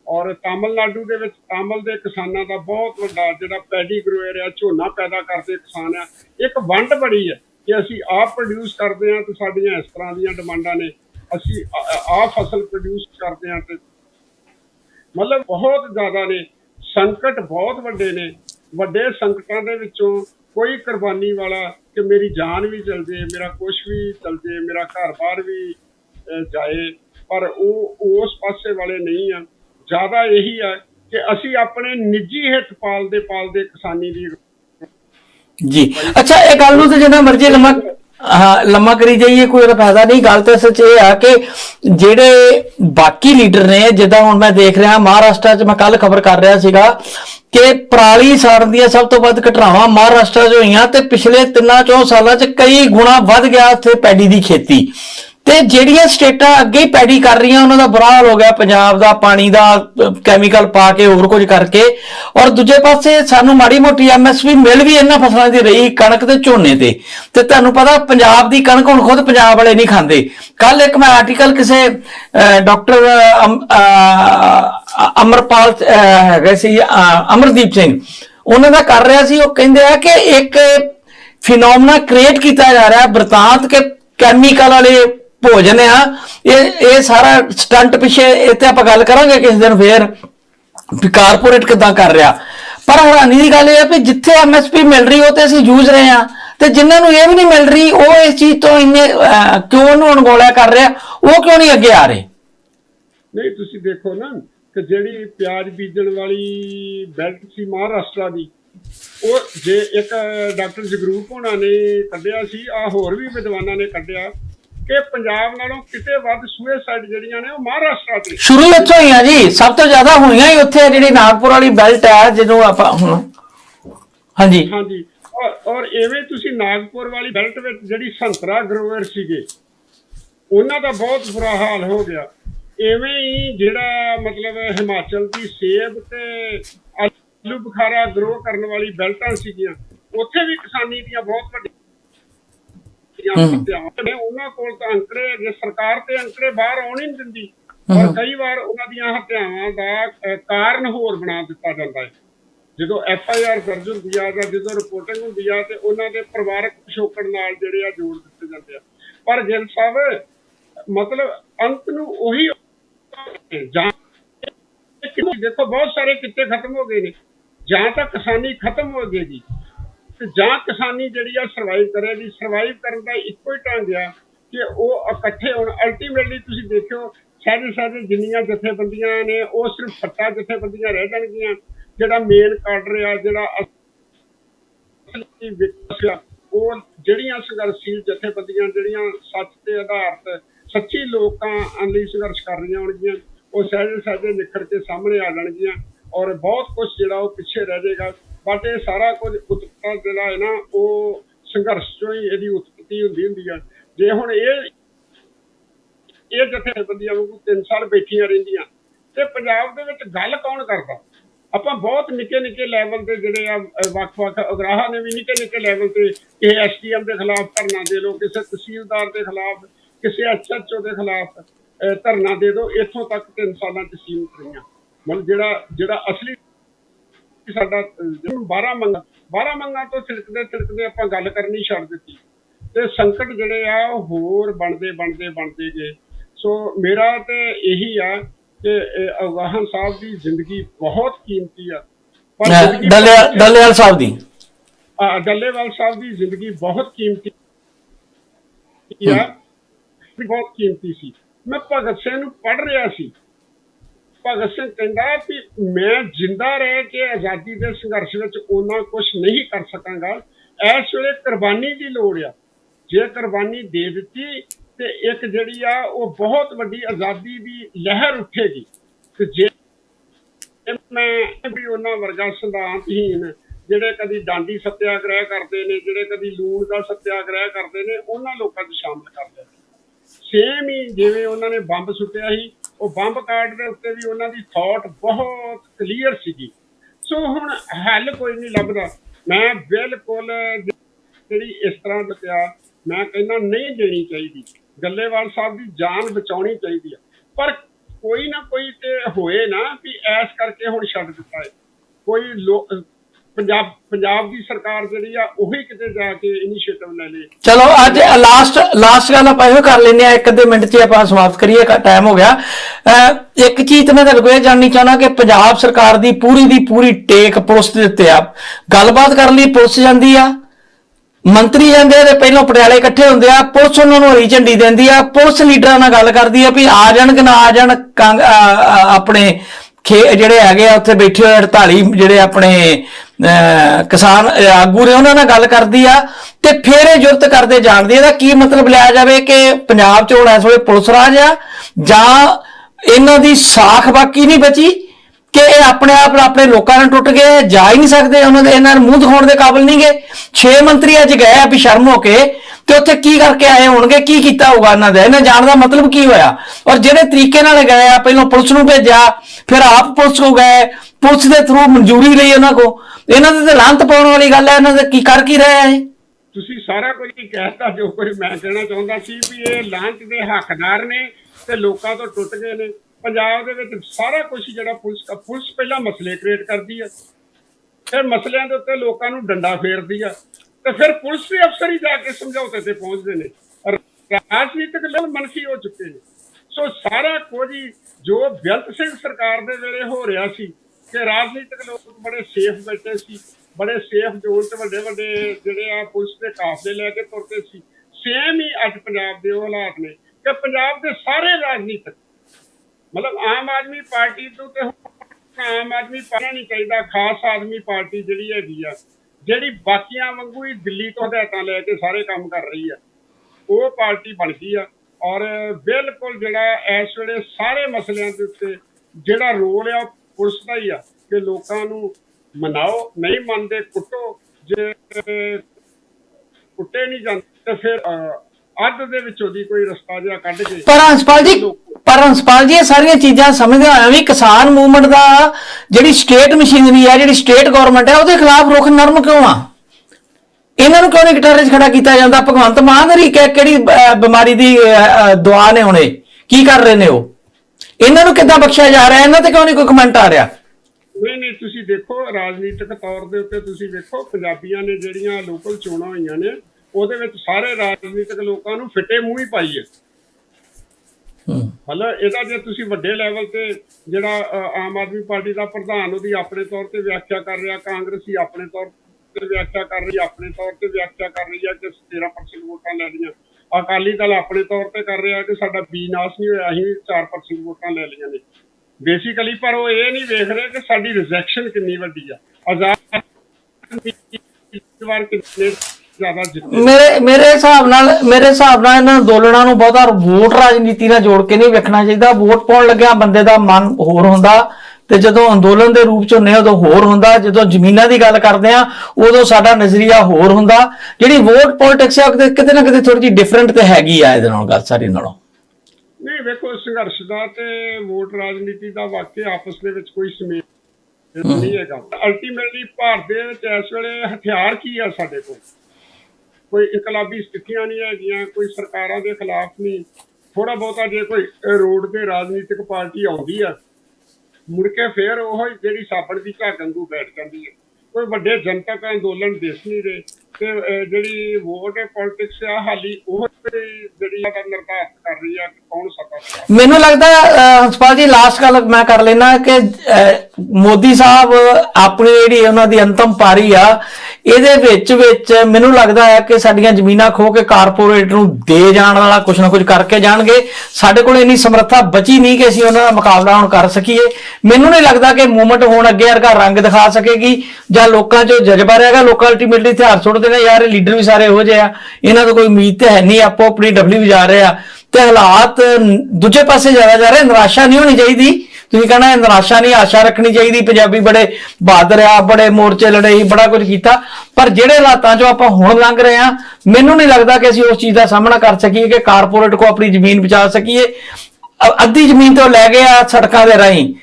ਔਰ ਤਾਮਿਲਨਾਡੂ ਦੇ ਵਿੱਚ, ਤਾਮਿਲ ਦੇ ਕਿਸਾਨਾਂ ਦਾ ਬਹੁਤ ਵੱਡਾ ਜਿਹੜਾ ਪੈਡੀ ਗਰੋਅਰ ਆ ਝੋਨਾ ਪੈਦਾ ਕਰਦੇ ਕਿਸਾਨ ਆ। ਇੱਕ ਵੰਡ ਬੜੀ ਹੈ ਕਿ ਅਸੀਂ ਆਪ ਪ੍ਰੋਡਿਊਸ ਕਰਦੇ ਹਾਂ ਤੇ ਸਾਡੀਆਂ ਇਸ ਤਰ੍ਹਾਂ ਦੀਆਂ ਡਿਮਾਂਡਾਂ ਨੇ। ਅਸੀਂ ਆਹ ਫਸਲ ਪ੍ਰੋਡਿਊਸ ਕਰਦੇ ਹਾਂ ਤੇ ਮਤਲਬ ਬਹੁਤ ਜ਼ਿਆਦਾ ਨੇ। ਸੰਕਟ ਬਹੁਤ ਵੱਡੇ ਨੇ। ਵੱਡੇ ਸੰਕਟਾਂ ਦੇ ਵਿੱਚੋਂ ਕੋਈ ਕੁਰਬਾਨੀ ਵਾਲਾ ਕਿ ਮੇਰੀ ਜਾਨ ਵੀ ਚਲ ਜੇ, ਮੇਰਾ ਕੁਝ ਵੀ ਚਲ ਜੇ, ਮੇਰਾ ਘਰ-ਬਾਰ ਵੀ ਜਾਏ, ਪਰ ਉਹ, ਉਸ ਪਾਸੇ ਵਾਲੇ ਨਹੀਂ ਆ। ਜ਼ਿਆਦਾ ਇਹੀ ਆ ਕਿ ਅਸੀਂ ਆਪਣੇ ਨਿੱਜੀ ਹਿੱਤ ਪਾਲਦੇ ਪਾਲਦੇ ਕਿਸਾਨੀ ਦੀ ਜੀ। ਅੱਛਾ, ਇਹ ਗੱਲ ਨੂੰ ਤੇ ਜਿੰਨਾ ਮਰਜ਼ੀ ਲੰਮਾ ਲੰਮਾ ਕਰੀ ਜਾਈਏ, ਕੋਈ ਉਹਦਾ ਫਾਇਦਾ ਨਹੀਂ। ਗੱਲ ਤੇ ਸੱਚ ਇਹ ਆ ਕਿ ਜਿਹੜੇ ਬਾਕੀ ਲੀਡਰ ਨੇ, ਜਿੱਦਾਂ ਹੁਣ ਮੈਂ ਦੇਖ ਰਿਹਾ, ਮਹਾਰਾਸ਼ਟਰ 'ਚ ਮੈਂ ਕੱਲ ਖਬਰ ਕਰ ਰਿਹਾ ਸੀਗਾ ਕਿ ਪਰਾਲੀ ਸਾੜਨ ਦੀਆਂ ਸਭ ਤੋਂ ਵੱਧ ਘਟਨਾਵਾਂ ਮਹਾਰਾਸ਼ਟਰ 'ਚ ਹੋਈਆਂ ਤੇ ਪਿਛਲੇ ਤਿੰਨਾਂ ਚੋਂ ਸਾਲਾਂ 'ਚ ਕਈ ਗੁਣਾ ਵੱਧ ਗਿਆ ਇੱਥੇ ਪੈਡੀ ਦੀ ਖੇਤੀ। ਤੇ ਜਿਹੜੀਆਂ ਸਟੇਟਾਂ ਅੱਗੇ ਹੀ ਪੈਡੀ ਕਰ ਰਹੀਆਂ, ਉਹਨਾਂ ਦਾ ਬੁਰਾ ਹਾਲ ਹੋ ਗਿਆ, ਪੰਜਾਬ ਦਾ, ਪਾਣੀ ਦਾ ਕੈਮੀਕਲ ਪਾ ਕੇ ਹੋਰ ਕੁਝ ਕਰਕੇ। ਔਰ ਦੂਜੇ ਪਾਸੇ ਸਾਨੂੰ ਮਾੜੀ ਮੋਟੀ ਐਮਐਸਪੀ ਮਿਲ ਵੀ ਇਹਨਾਂ ਫਸਲਾਂ ਦੀ ਰਹੀ ਕਣਕ ਤੇ ਝੋਨੇ ਤੇ। ਤੇ ਤੁਹਾਨੂੰ ਪਤਾ ਪੰਜਾਬ ਦੀ ਕਣਕ ਹੁਣ ਖੁਦ ਪੰਜਾਬ ਵਾਲੇ ਨਹੀਂ ਖਾਂਦੇ। ਕੱਲ ਇੱਕ ਮੈਂ ਆਰਟੀਕਲ ਕਿਸੇ ਡਾਕਟਰ ਅਮਰਪਾਲ ਹੈਗੇ ਸੀ ਅਮਰਦੀਪ ਸਿੰਘ। ਉਹਨਾਂ ਦਾ ਕਰ ਰਿਹਾ ਸੀ, ਉਹ ਕਹਿੰਦੇ ਆ ਕਿ ਇੱਕ ਫਿਨੋਮਨਾ ਕ੍ਰੀਏਟ ਕੀਤਾ ਜਾ ਰਿਹਾ, ਬਰਤਾਂਤ ਕੇ ਕੈਮੀਕਲ ਵਾਲੇ ਭੋਜਨ ਆ। ਇਹ ਇਹ ਸਾਰਾ ਸਟੰਟ ਪਿੱਛੇ ਇੱਥੇ ਆਪਾਂ ਗੱਲ ਕਰਾਂਗੇ ਕਿਸੇ ਦਿਨ ਫੇਰ ਵੀ ਕਾਰਪੋਰੇਟ ਕਿਦਾਂ ਕਰ ਰਿਹਾ। ਪਰ ਹੈਰਾਨੀ ਦੀ ਗੱਲ ਇਹ ਹੈ ਵੀ ਜਿੱਥੇ ਐਮਐਸਪੀ ਮਿਲ ਰਹੀ ਉਹ ਤੇ ਅਸੀਂ ਜੂਝ ਰਹੇ ਆ ਤੇ ਜਿਨ੍ਹਾਂ ਨੂੰ ਇਹ ਵੀ ਨਹੀਂ ਮਿਲ ਰਹੀ ਉਹ ਇਸ ਚੀਜ਼ ਤੋਂ ਇੰਨੇ ਕਿਉਂ ਉਹਨੂੰ ਅਣਗੌਲਿਆ ਕਰ ਰਿਹਾ ਉਹ ਕਿਉਂ ਨਹੀਂ ਅੱਗੇ ਆ ਰਹੇ? ਨਹੀਂ ਤੁਸੀਂ ਦੇਖੋ ਨਾ ਕਿ ਜਿਹੜੀ ਪਿਆਜ਼ ਬੀਜਣ ਵਾਲੀ ਬੈਲਟ ਸੀ ਮਹਾਰਾਸ਼ਟਰ ਦੀ ਉਹ ਜੇ ਇੱਕ ਡਾਕਟਰ ਜਗਰੂਪ ਹੋਣਾ ਨੇ ਕੱਢਿਆ ਸੀ ਆ ਹੋਰ ਵੀ ਵਿਦਵਾਨਾਂ ਨੇ ਕੱਢਿਆ। ਕਿ ਪੰਜਾਬ ਨਾਲੋਂ ਕਿਤੇ ਵੱਧ ਸੁਸਾਈਡ ਜਿਹੜੀਆਂ ਨੇ ਉਹ ਮਹਾਰਾਸ਼ਟਰ ਨੇ। ਸ਼ੁਰੂ ਇੱਥੋਂ ਹੀ ਆ ਜੀ ਸਭ ਤੋਂ ਜ਼ਿਆਦਾ ਹੋਈਆਂ ਹੀ ਉੱਥੇ ਜਿਹੜੀ ਨਾਗਪੁਰ ਵਾਲੀ ਬੈਲਟ ਹੈ ਜਦੋਂ ਆਪਾਂ ਹੁਣ ਹਾਂਜੀ ਹਾਂਜੀ ਔਰ ਔਰ ਐਵੇਂ ਤੁਸੀਂ ਨਾਗਪੁਰ ਵਾਲੀ ਬੈਲਟ ਵਿੱਚ ਜਿਹੜੀ ਸੰਤਰਾ ਗਰੋਵਰ ਸੀਗੇ ਉਹਨਾਂ ਦਾ ਬਹੁਤ ਬੁਰਾ ਹਾਲ ਹੋ ਗਿਆ ਐਵੇਂ ਹੀ ਜਿਹੜਾ ਮਤਲਬ ਹਿਮਾਚਲ ਦੀ ਸੇਬ ਤੇ ਆਲੂ ਬੁਖਾਰਾ ਗਰੋ ਕਰਨ ਵਾਲੀ ਬੈਲਟਾਂ ਸੀਗੀਆਂ ਉੱਥੇ ਵੀ ਕਿਸਾਨੀ ਦੀਆਂ ਬਹੁਤ ਵੱਡੀਆਂ ਹੱਤਿਆਵਾਂ ਨੇ ਉਹਨਾਂ ਕੋਲ ਤਾਂ ਅੰਕੜੇ ਹੈਗੇ ਸਰਕਾਰ ਤੇ ਅੰਕੜੇ ਬਾਹਰ ਆਉਣ ਹੀ ਨਹੀਂ ਦਿੰਦੀ। ਔਰ ਕਈ ਵਾਰ ਉਹਨਾਂ ਦੀਆਂ ਹੱਤਿਆਵਾਂ ਦਾ ਅਹ, ਕਾਰਨ ਹੋਰ ਬਣਾ ਦਿੱਤਾ ਜਾਂਦਾ ਹੈ। ਜਦੋਂ ਐਫ ਆਈ ਆਰ ਦਰਜ ਹੁੰਦੀ ਆ ਜਾਂ ਜਦੋਂ ਰਿਪੋਰਟਿੰਗ ਹੁੰਦੀ ਆ ਤੇ ਉਹਨਾਂ ਦੇ ਪਰਿਵਾਰਕ ਪਿਛੋਕੜ ਨਾਲ ਜਿਹੜੇ ਆ ਜੋੜ ਦਿੱਤੇ ਜਾਂਦੇ ਆ। ਪਰ ਗਿੱਲ ਸਾਹਿਬ ਮਤਲਬ ਅੰਤ ਨੂੰ ਉਹੀ ਜਾਂ ਦੇਖੋ ਬਹੁਤ ਸਾਰੇ ਕਿੱਤੇ ਖਤਮ ਹੋ ਗਏ ਨੇ। ਜਾਂ ਤਾਂ ਕਿਸਾਨੀ ਖਤਮ ਹੋ ਜਾਏਗੀ ਤੇ ਜਾਂ ਕਿਸਾਨੀ ਜਿਹੜੀ ਆ ਸਰਵਾਈਵ ਕਰੇਗੀ ਸਰਵਾਈਵ ਕਰਨ ਦਾ ਇੱਕੋ ਹੀ ਢੰਗ ਆ ਕਿ ਉਹ ਇਕੱਠੇ ਹੋਣ। ਅਲਟੀਮੇਟਲੀ ਤੁਸੀਂ ਦੇਖਿਓ ਸਾਰੇ ਸਾਰੇ ਜਿੰਨੀਆਂ ਜਥੇਬੰਦੀਆਂ ਨੇ, ਉਹ ਸਿਰਫ ਸੱਤਾ ਜਥੇਬੰਦੀਆਂ ਰਹਿ ਜਾਣਗੀਆਂ। ਜਿਹੜਾ ਮੇਨ ਕਾਡਰ ਆ, ਜਿਹੜਾ ਅਸਲੀ ਵਿਕਾਸ ਉਹ ਜਿਹੜੀਆਂ ਸੰਘਰਸ਼ੀਲ ਜਥੇਬੰਦੀਆਂ, ਜਿਹੜੀਆਂ ਸੱਚ ਤੇ ਆਧਾਰਿਤ ਸੱਚੀ ਲੋਕਾਂ ਲਈ ਸੰਘਰਸ਼ ਕਰ ਰਹੀਆਂ ਹੋਣਗੀਆਂ, ਉਹ ਸਹਿਜੇ ਸਹਿਜੇ ਨਿਖਰ ਕੇ ਸਾਹਮਣੇ ਆ ਜਾਣਗੀਆਂ ਔਰ ਬਹੁਤ ਕੁਝ ਜਿਹੜਾ ਉਹ ਪਿੱਛੇ ਰਹਿ ਜਾਏਗਾ। ਬਟ ਇਹ ਸਾਰਾ ਕੁਝ ਉਤਪਾਦ ਜਿਹੜਾ ਹੈ ਨਾ ਉਹ ਸੰਘਰਸ਼ ਚੋਂ ਹੀ ਇਹਦੀ ਉਤਪਤੀ ਹੁੰਦੀ ਹੁੰਦੀ ਆ। ਜੇ ਹੁਣ ਇਹ ਇਹ ਜਥੇਬੰਦੀਆਂ ਵਾਂਗੂ 3 ਸਾਲ ਬੈਠੀਆਂ ਰਹਿੰਦੀਆਂ, ਤੇ ਪੰਜਾਬ ਦੇ ਵਿੱਚ ਗੱਲ ਕੌਣ ਕਰਦਾ? ਆਪਾਂ ਬਹੁਤ ਨਿੱਕੇ ਨਿੱਕੇ ਲੈਵਲ ਤੇ ਜਿਹੜੇ ਆ ਵੱਖ-ਵੱਖ ਅਗਰਾਹਾਂ ਨੇ ਵੀ ਨਿੱਕੇ ਨਿੱਕੇ ਲੈਵਲ ਤੇ ਕਿਸੇ ਐਸਟੀਐਮ ਦੇ ਖਿਲਾਫ ਧਰਨਾ ਦੇ ਲਓ, ਕਿਸੇ ਤਹਿਸੀਲਦਾਰ ਦੇ ਖਿਲਾਫ, ਕਿਸੇ ਐਸਐਚਓ ਦੇ ਖਿਲਾਫ ਧਰਨਾ ਦੇ ਦੋ ਇੱਥੋਂ ਤੱਕ 3 ਸਾਲਾਂ ਚ ਸੀਮਿਤ ਰਹੀਆਂ। ਮਤਲਬ ਜਿਹੜਾ ਜਿਹੜਾ ਅਸਲੀ ਸਾਡਾ ਅਹ, ਜਿਹਨੂੰ 12 ਮੰਗਾ 12 ਮੰਗਾ ਤੋਂ ਛਿੜਕਦੇ ਛਿੜਕਦੇ ਆਪਾਂ ਗੱਲ ਕਰਨੀ ਛੱਡ ਦਿੱਤੀ। ਤੇ ਸੰਕਟ ਜਿਹੜੇ ਆ ਉਹ ਹੋਰ ਬਣਦੇ ਬਣਦੇ ਬਣਦੇ ਗਏ। ਸੋ ਮੇਰਾ ਤੇ ਇਹੀ ਆ ਕਿ ਅਫਗਾਨ ਸਾਹਿਬ ਦੀ ਜ਼ਿੰਦਗੀ ਬਹੁਤ ਕੀਮਤੀ ਆ। ਪਰ ਡੱਲੇਵਾਲ ਸਾਹਿਬ ਦੀ। ਆ, ਡੱਲੇਵਾਲ ਸਾਹਿਬ ਦੀ ਜ਼ਿੰਦਗੀ ਬਹੁਤ ਕੀਮਤੀ ਆ। ਬਹੁਤ ਕੀਮਤੀ ਸੀ। ਮੈਂ ਭਗਤ ਸਿੰਘ ਨੂੰ ਪੜ੍ਹ ਰਿਹਾ ਸੀ। ਭਗਤ ਸਿੰਘ ਕਹਿੰਦਾ ਕਿ ਮੈਂ ਜਿੰਦਾ ਰਹਿ ਕੇ ਆਜ਼ਾਦੀ ਦੇ ਸੰਘਰਸ਼ ਵਿੱਚ ਉਹਨਾਂ ਕੁਝ ਨਹੀਂ ਕਰ ਸਕਾਂਗਾ। ਇਸ ਵੇਲੇ ਕੁਰਬਾਨੀ ਦੀ ਲੋੜ ਆ। ਜੇ ਕੁਰਬਾਨੀ ਦੇ ਦਿੱਤੀ ਤੇ ਇੱਕ ਜਿਹੜੀ ਆ, ਉਹ ਬਹੁਤ ਵੱਡੀ ਆਜ਼ਾਦੀ ਦੀ ਲਹਿਰ ਉੱਠੇਗੀ। ਤੇ ਜੇ ਮੈਂ ਵੀ ਉਹਨਾਂ ਵਰਗਾ ਸਿਧਾਂਤਹੀਨ ਜਿਹੜੇ ਕਦੀ ਡਾਂਡੀ ਸੱਤਿਆਗ੍ਰਹਿ ਕਰਦੇ ਨੇ, ਜਿਹੜੇ ਕਦੀ ਲੂਣ ਦਾ ਸੱਤਿਆਗ੍ਰਹਿ ਕਰਦੇ ਨੇ ਉਹਨਾਂ ਲੋਕਾਂ 'ਚ ਸ਼ਾਮਲ ਕਰ ਲਿਆ। ਸੇਮ ਹੀ ਜਿਵੇਂ ਉਹਨਾਂ ਨੇ ਬੰਬ ਸੁੱਟਿਆ ਸੀ ਉਹ ਬੰਬ ਕਾਰਡ ਦੇ ਉੱਤੇ ਵੀ ਉਹਨਾਂ ਦੀ ਥਾਟ ਬਹੁਤ ਕਲੀਅਰ ਸੀਗੀ। ਸੋ ਹੁਣ ਹੱਲ ਕੋਈ ਨਹੀਂ ਲੱਭਦਾ। ਮੈਂ ਬਿਲਕੁਲ ਜਿਹੜੀ ਇਸ ਤਰ੍ਹਾਂ ਦੱਸਿਆ ਮੈਂ ਕਹਿੰਦਾ ਨਹੀਂ ਦੇਣੀ ਚਾਹੀਦੀ। ਗੱਲੇਵਾਲ ਸਾਹਿਬ ਦੀ ਜਾਨ ਬਚਾਉਣੀ ਚਾਹੀਦੀ ਹੈ ਪਰ ਕੋਈ ਨਾ ਕੋਈ ਤੇ ਹੋਏ ਨਾ ਵੀ ਐਸ ਕਰਕੇ ਹੁਣ ਛੱਡ ਦਿੱਤਾ ਹੈ। ਕੋਈ ਲੋ- ਪੰਜਾਬ ਪੰਜਾਬ ਦੀ ਸਰਕਾਰ ਜਿਹੜੀ ਆ, ਉਹੀ ਕਿਤੇ ਜਾ ਕੇ ਇਨੀਸ਼ੀਏਟਿਵ ਲੈ ਲੇ। ਚਲੋ, ਅੱਜ ਲਾਸਟ ਲਾਸਟ ਗੱਲ ਆਪਾਂ ਇਹੋ ਕਰ ਲੈਂਦੇ ਆ ਇੱਕ ਅੱਧੇ ਮਿੰਟ 'ਚ ਆਪਾਂ ਸਮਾਪਤ ਕਰੀਏ ਟਾਈਮ ਹੋ ਗਿਆ। ਇੱਕ ਚੀਜ਼ ਮੈਂ ਤੁਹਾਡੇ ਇਹ ਜਾਣਨੀ ਚਾਹਣਾ ਕਿ ਪੰਜਾਬ ਸਰਕਾਰ ਦੀ ਪੂਰੀ ਦੀ ਪੂਰੀ ਟੇਕ ਪੁਲਿਸ ਦੇ ਉੱਤੇ ਆ। ਗੱਲਬਾਤ ਕਰਨ ਲਈ, ਪੁਲਿਸ ਜਾਂਦੀ ਆ। ਮੰਤਰੀ ਜਾਂਦੇ ਆ ਤੇ ਪਹਿਲਾਂ ਪਟਿਆਲੇ ਇਕੱਠੇ ਹੁੰਦੇ ਆ। ਪੁਲਿਸ ਉਹਨਾਂ ਨੂੰ ਹਰੀ ਝੰਡੀ ਦਿੰਦੀ ਆ। ਪੁਲਿਸ ਲੀਡਰਾਂ ਨਾਲ ਗੱਲ ਕਰਦੀ ਆ ਵੀ ਆ ਜਾਣ ਕਿ ਨਾ ਆ ਜਾਣ। ਆਪਣੇ ਖੇ ਜਿਹੜੇ ਹੈਗੇ ਆ, ਉੱਥੇ ਬੈਠੇ ਹੋਏ 48 ਜਿਹੜੇ ਆਪਣੇ ਕਿਸਾਨ ਆਗੂ ਨੇ ਉਹਨਾਂ ਨਾਲ ਗੱਲ ਕਰਦੀ ਆ ਤੇ ਫਿਰ ਇਹ ਜੁਰਤ ਕਰਦੇ ਜਾਣਦੀ ਇਹਦਾ ਕੀ ਮਤਲਬ ਲਿਆ ਜਾਵੇ ਕਿ ਪੰਜਾਬ 'ਚ ਹੁਣ ਇਸ ਵੇਲੇ ਪੁਲਿਸ ਰਾਜ ਆ ਜਾਂ ਇਹਨਾਂ ਦੀ ਸਾਖ ਬਾਕੀ ਨਹੀਂ ਬਚੀ ਕਿ ਇਹ ਆਪਣੇ ਆਪ ਆਪਣੇ ਲੋਕਾਂ ਨਾਲ ਟੁੱਟ ਗਏ ਜਾ ਹੀ ਨਹੀਂ ਸਕਦੇ, ਉਹਨਾਂ ਦੇ ਇਹਨਾਂ ਨੂੰ ਮੂੰਹ ਦਿਖਾਉਣ ਦੇ ਕਾਬਿਲ ਨਹੀਂ ਗਏ। 6 ਮੰਤਰੀ ਅੱਜ ਗਏ ਆ ਵੀ ਸ਼ਰਮ ਹੋ ਕੇ ਤੇ ਉੱਥੇ ਕੀ ਕਰਕੇ ਆਏ ਹੋਣਗੇ, ਕੀ ਕੀਤਾ ਹੋਊਗਾ ਇਹਨਾਂ ਦਾ? ਇਹਨਾਂ ਜਾਣ ਦਾ ਮਤਲਬ ਕੀ ਹੋਇਆ? ਔਰ ਜਿਹੜੇ ਤਰੀਕੇ ਨਾਲ ਗਏ ਆ, ਪਹਿਲਾਂ ਪੁਲਿਸ ਨੂੰ ਭੇਜਿਆ, ਫਿਰ ਆਪ ਪੁਲਿਸ ਕੋ ਗਏ, ਪੁਲਿਸ ਦੇ ਥਰੂ ਮਨਜ਼ੂਰੀ ਲਈ ਉਹਨਾਂ ਕੋ। ਇਹਨਾਂ ਦੇ ਤੇ ਲਾਂਤ ਪਾਉਣ ਵਾਲੀ ਗੱਲ ਹੈ, ਇਹਨਾਂ ਦੇ ਕੀ ਕਰ ਕੀ ਰਹੇ ਆ ਇਹ? ਤੁਸੀਂ ਸਾਰਾ ਕੁਝ ਹੀ ਕਹਿਤਾ, ਜੋ ਕੁਝ ਮੈਂ ਕਹਿਣਾ ਚਾਹੁੰਦਾ ਸੀ ਵੀ ਇਹ ਲਾਂਚ ਦੇ ਹੱਕਦਾਰ ਨੇ ਤੇ ਲੋਕਾਂ ਤੋਂ ਟੁੱਟ ਗਏ ਨੇ। ਪੰਜਾਬ ਦੇ ਵਿੱਚ ਸਾਰਾ ਕੁਝ ਜਿਹੜਾ ਪੁਲਿਸ ਪੁਲਿਸ ਪਹਿਲਾਂ ਮਸਲੇ ਕ੍ਰੀਏਟ ਕਰਦੀ ਆ। ਫਿਰ ਮਸਲਿਆਂ ਦੇ ਉੱਤੇ ਲੋਕਾਂ ਨੂੰ ਡੰਡਾ ਫੇਰਦੀ ਆ। ਤੇ ਫਿਰ ਪੁਲਿਸ ਦੇ ਅਫਸਰ ਹੀ ਜਾ ਕੇ ਸਮਝੌਤੇ ਤੇ ਪਹੁੰਚਦੇ ਨੇ। ਰਾਜਨੀਤਿਕ ਲੋਕ ਮਨਫੀ ਹੋ ਚੁੱਕੇ ਨੇ। ਸੋ ਸਾਰਾ ਕੁਝ ਹੀ ਜੋ ਬੇਅੰਤ ਸਿੰਘ ਸਰਕਾਰ ਦੇ ਵੇਲੇ ਹੋ ਰਿਹਾ ਸੀ ਕਿ ਰਾਜਨੀਤਿਕ ਲੋਕ ਬੜੇ ਸੇਫ ਬੈਠੇ ਸੀ, ਬੜੇ ਸੇਫ ਜ਼ੋਨ ਤੇ ਵੱਡੇ ਵੱਡੇ ਜਿਹੜੇ ਆ ਪੁਲਿਸ ਦੇ ਕਾਫਲੇ ਲੈ ਕੇ ਤੁਰਦੇ ਸੀ। ਸੇਮ ਹੀ ਅੱਜ ਪੰਜਾਬ ਦੇ ਉਹ ਹਾਲਾਤ ਨੇ ਕਿ ਪੰਜਾਬ ਦੇ ਸਾਰੇ ਰਾਜਨੀਤਿਕ, ਮਤਲਬ ਆਮ ਆਦਮੀ ਪਾਰਟੀ ਤੋਂ ਤੇ ਆਮ ਆਦਮੀ ਪਾਰਟੀ ਨਹੀਂ ਚਾਹੀਦਾ, ਖਾਸ ਆਦਮੀ ਪਾਰਟੀ ਜਿਹੜੀ ਹੈਗੀ ਆ ਜਿਹੜੀ ਬਾਕੀਆਂ ਵਾਂਗੂ ਹੀ ਦਿੱਲੀ ਤੋਂ ਹਦਾਇਤਾਂ ਲੈ ਕੇ ਸਾਰੇ ਕੰਮ ਕਰ ਰਹੀ ਆ, ਉਹ ਪਾਰਟੀ ਬਣ ਗਈ ਆ। ਔਰ ਬਿਲਕੁਲ ਜਿਹੜਾ ਇਸ ਵੇਲੇ ਸਾਰੇ ਮਸਲਿਆਂ ਦੇ ਉੱਤੇ ਜਿਹੜਾ ਰੋਲ ਆ, ਉਹ ਪੁਲਿਸ ਦਾ ਹੀ ਆ ਕਿ ਲੋਕਾਂ ਨੂੰ ਮਨਾਓ, ਨਹੀਂ ਮੰਨਦੇ ਕੁੱਟੋ, ਜੇ ਕੁੱਟੇ ਨਹੀਂ ਜਾਂਦੇ ਤੇ ਫਿਰ ਅੱਧ ਦੇ ਵਿੱਚੋਂ ਦੀ ਕੋਈ ਰਸਤਾ ਜਿਹਾ ਕੱਢ ਕੇ ਪਰ ਹੰਸਪਾਲ ਜੀ ਪਰ ਹੰਸਪਾਲ ਜੀ ਇਹ ਸਾਰੀਆਂ ਚੀਜ਼ਾਂ ਸਮਝਦੇ ਹੋਇਆ ਵੀ ਕਿਸਾਨ ਮੂਵਮੈਂਟ ਦਾ ਜਿਹੜੀ ਸਟੇਟ ਮਸ਼ੀਨਰੀ ਆ ਜਿਹੜੀ ਸਟੇਟ ਗਵਰਨਮੈਂਟ ਹੈ ਉਹਦੇ ਖਿਲਾਫ ਰੁਖ ਨਰਮ ਕਿਉਂ ਆ? ਇਹਨਾਂ ਨੂੰ ਕਿਉਂ ਨਹੀਂ ਗਿਟਾਰੇ 'ਚ ਖੜਾ ਕੀਤਾ ਜਾਂਦਾ? ਭਗਵੰਤ ਮਾਨ ਦੀ ਕਿ- ਕਿਹੜੀ ਬਿਮਾਰੀ ਦੀ ਦੁਆ ਨੇ ਹੁਣੇ? ਕੀ ਕਰ ਰਹੇ ਨੇ ਉਹ? ਇਹਨਾਂ ਨੂੰ ਕਿੱਦਾਂ ਬਖਸ਼ਿਆ ਜਾ ਰਿਹਾ? ਇਹਨਾਂ ਤੇ ਕਿਉਂ ਨਹੀਂ ਕੋਈ ਕਮੈਂਟ ਆ ਰਿਹਾ? ਨਹੀਂ ਨਹੀਂ ਤੁਸੀਂ ਦੇਖੋ ਰਾਜਨੀਤਿਕ ਤੌਰ ਦੇ ਉੱਤੇ ਤੁਸੀਂ ਦੇਖੋ ਪੰਜਾਬੀਆਂ ਨੇ ਜਿਹੜੀਆਂ ਲੋਕਲ ਚੋਣਾਂ ਹੋਈਆਂ ਨੇ ਉਹਦੇ ਵਿੱਚ ਸਾਰੇ ਰਾਜਨੀਤਿਕ ਲੋਕਾਂ ਨੂੰ ਫਿੱਟੇ ਮੂੰਹ ਹੀ ਪਾਈ ਹੈ। ਮਤਲਬ ਇਹਦਾ ਜੇ ਤੁਸੀਂ ਵੱਡੇ ਲੈਵਲ ਤੇ ਜਿਹੜਾ ਆਮ ਆਦਮੀ ਪਾਰਟੀ ਦਾ ਪ੍ਰਧਾਨ ਉਹਦੀ ਆਪਣੇ ਤੌਰ ਤੇ ਵਿਆਖਿਆ ਕਰ ਰਿਹਾ ਕਾਂਗਰਸੀ ਆਪਣੇ ਤੌਰ ਤੇ ਵਿਆਖਿਆ ਕਰ ਰਹੀ ਆਪਣੇ ਤੌਰ ਤੇ ਵਿਆਖਿਆ ਕਰ ਰਹੀ ਹੈ ਕਿ 13% ਵੋਟਾਂ ਲੈ ਲਈਆਂ। ਅਕਾਲੀ ਦਲ ਆਪਣੇ ਤੌਰ ਤੇ ਕਰ ਰਿਹਾ ਕਿ ਸਾਡਾ ਬੀ ਨਾਸ ਨਹੀਂ ਹੋਇਆ ਅਸੀਂ 4% ਵੋਟਾਂ ਲੈ ਲਈਆਂ ਨੇ। ਬੇਸਿਕਲੀ ਪਰ ਉਹ ਇਹ ਨਹੀਂ ਵੇਖ ਰਹੇ ਕਿ ਸਾਡੀ ਰਿਜੈਕਸ਼ਨ ਕਿੰਨੀ ਵੱਡੀ ਆ। ਆਜ਼ਾਦ ਵਾਰ ਕਿੰਨੇ ਜ਼ਿਆਦਾ ਜਿੱਤੇ ਮੇਰੇ ਮੇਰੇ ਹਿਸਾਬ ਨਾਲ ਮੇਰੇ ਹਿਸਾਬ ਨਾਲ ਇਹਨਾਂ ਅੰਦੋਲਨਾਂ ਨੂੰ ਬਹੁਤਾ ਵੋਟ ਰਾਜਨੀਤੀ ਨਾਲ ਜੋੜ ਕੇ ਨਹੀਂ ਵੇਖਣਾ ਚਾਹੀਦਾ। ਵੋਟ ਪਾਉਣ ਲੱਗਿਆ ਬੰਦੇ ਦਾ ਮਨ ਹੋਰ ਹੁੰਦਾ ਤੇ ਜਦੋਂ ਅੰਦੋਲਨ ਦੇ ਰੂਪ ਚ ਹੁੰਨੇ ਉਦੋਂ ਹੋਰ ਹੁੰਦਾ। ਜਦੋਂ ਜ਼ਮੀਨਾਂ ਦੀ ਗੱਲ ਕਰਦੇ ਆ ਉਦੋਂ ਸਾਡਾ ਨਜ਼ਰੀਆ ਹੋਰ ਹੁੰਦਾ। ਜਿਹੜੀ ਵੋਟ ਪੋਲਿਟਿਕਸ ਆ ਕਿਤੇ ਨਾ ਕਿਤੇ ਥੋੜੀ ਜਿਹੀ ਡਿਫਰੈਂਟ ਤੇ ਹੈਗੀ ਆ ਇਹਦੇ ਨਾਲ ਗੱਲ ਸਾਰੀ ਨਾਲੋਂ। ਨਹੀਂ ਵੇਖੋ ਸੰਘਰਸ਼ ਦਾ ਤੇ ਵੋਟ ਰਾਜਨੀਤੀ ਦਾ ਵਾਕਿਆ ਆਪਸ ਦੇ ਵਿੱਚ ਕੋਈ ਸਮੇਤ ਨਹੀਂ ਹੈਗਾ। ਅਲਟੀਮੇਟਲੀ ਭਾਰਤ ਦੇ ਵਿੱਚ ਇਸ ਵੇਲੇ ਹਥਿਆਰ ਕੀ ਆ ਸਾਡੇ ਕੋਲ? ਕੋਈ ਇਨਕਲਾਬੀ ਸਥਿਤੀਆਂ ਨਹੀਂ ਹੈਗੀਆਂ, ਕੋਈ ਸਰਕਾਰਾਂ ਦੇ ਖਿਲਾਫ ਨਹੀਂ। ਥੋੜਾ ਬਹੁਤਾ ਜੇ ਕੋਈ ਰੋਡ ਤੇ ਰਾਜਨੀਤਿਕ ਪਾਰਟੀ ਆਉਂਦੀ ਆ, ਮੁੜ ਕੇ ਫੇਰ ਉਹ ਜਿਹੜੀ ਸਾਬਣ ਦੀ ਝਾਗ ਵਾਂਗੂ ਬੈਠ ਜਾਂਦੀ ਹੈ ਕੋਈ ਵੱਡੇ ਜਨਤਕ ਅੰਦੋਲਨ ਦਿਸ ਨਹੀਂ ਰਹੇ। ਤੇ ਅਹ, ਜਿਹੜੀ ਵੋਟ ਹੈ ਪੋਲਿਟਿਕਸ ਆ ਹਾਲੀ ਉਹ ਤੇ ਜਿਹੜੀ ਆ ਨਿਰਧਾਰਤ ਕਰ ਰਹੀ ਆ ਕਿ ਕੌਣ ਸੱਤਾ ਤੇ ਮੈਨੂੰ ਲੱਗਦਾ ਅਹ, ਹੰਸਪਾਲ ਜੀ ਲਾਸਟ ਗੱਲ ਮੈਂ ਕਰ ਲੈਣਾ ਕਿ ਅਹ, ਮੋਦੀ ਸਾਹਿਬ ਆਪਣੀ ਜਿਹੜੀ ਉਹਨਾਂ ਦੀ ਅੰਤਮ ਪਾਰੀ ਆ ਇਹਦੇ ਵਿੱਚ ਵਿੱਚ ਮੈਨੂੰ ਲੱਗਦਾ ਹੈ ਕਿ ਸਾਡੀਆਂ ਜ਼ਮੀਨਾਂ ਖੋ ਕੇ ਕਾਰਪੋਰੇਟ ਨੂੰ ਦੇ ਜਾਣ ਵਾਲਾ ਕੁਝ ਨਾ ਕੁਝ ਕਰਕੇ ਜਾਣਗੇ। ਸਾਡੇ ਕੋਲ ਇੰਨੀ ਸਮਰੱਥਾ ਬਚੀ ਨਹੀਂ ਕਿ ਅਸੀਂ ਉਹਨਾਂ ਦਾ ਮੁਕਾਬਲਾ ਹੁਣ ਕਰ ਸਕੀਏ। ਮੈਨੂੰ ਨਹੀਂ ਲੱਗਦਾ ਕਿ ਮੂਵਮੈਂਟ ਹੁਣ ਅੱਗੇ ਵਰਗਾ ਰੰਗ ਦਿਖਾ ਸਕੇਗੀ ਜਾਂ ਲੋਕਾਂ 'ਚ ਜਜ਼ਬਾ ਰਹੇਗਾ। ਲੋਕਾਂ ਅਲਟੀਮੇਟਲੀ ਹਥਿਆਰ ਸੁੱਟ ਸੁੱਟਦੇ ਨੇ ਯਾਰ, ਲੀਡਰ ਵੀ ਸਾਰੇ ਇਹੋ ਜਿਹੇ ਇਹਨਾਂ ਤੋਂ ਕੋਈ ਉਮੀਦ ਤੇ ਹੈ ਨਹੀਂ, ਆਪੋ ਆਪਣੀ ਡਬਲੀ ਵਜਾ ਰਹੇ ਆ। ਤੇ ਹਾਲਾਤ ਦੂਜੇ ਪਾਸੇ ਜ਼ਿਆਦਾ ਜਾ ਰਹੇ ਨਿਰਾਸ਼ਾ ਨਹੀਂ ਹੋਣੀ ਚਾਹੀਦੀ। ਤੁਸੀਂ ਕਹਣਾ ਨਿਰਾਸ਼ਾ ਨਹੀਂ, ਆਸ਼ਾ ਰੱਖਣੀ ਚਾਹੀਦੀ। ਪੰਜਾਬੀ ਬੜੇ ਬਹਾਦਰ ਆ, ਬੜੇ ਮੋਰਚੇ ਲੜੇ ਸੀ, ਬੜਾ ਕੁਝ ਕੀਤਾ। ਪਰ ਜਿਹੜੇ ਹਾਲਾਤਾਂ 'ਚੋਂ ਆਪਾਂ ਹੁਣ ਲੰਘ ਰਹੇ ਆ, ਮੈਨੂੰ ਨਹੀਂ ਲੱਗਦਾ ਕਿ ਅਸੀਂ ਉਸ ਚੀਜ਼ ਦਾ ਸਾਹਮਣਾ ਕਰ ਸਕੀਏ, ਕਿ ਕਾਰਪੋਰੇਟ ਕੋ ਆਪਣੀ ਜ਼ਮੀਨ ਬਚਾ ਸਕੀਏ। ਅੱਧੀ ਜ਼ਮੀਨ ਤੋਂ ਲੈ ਗਏ ਆ ਸੜਕਾਂ ਦੇ ਰਾਹੀਂ।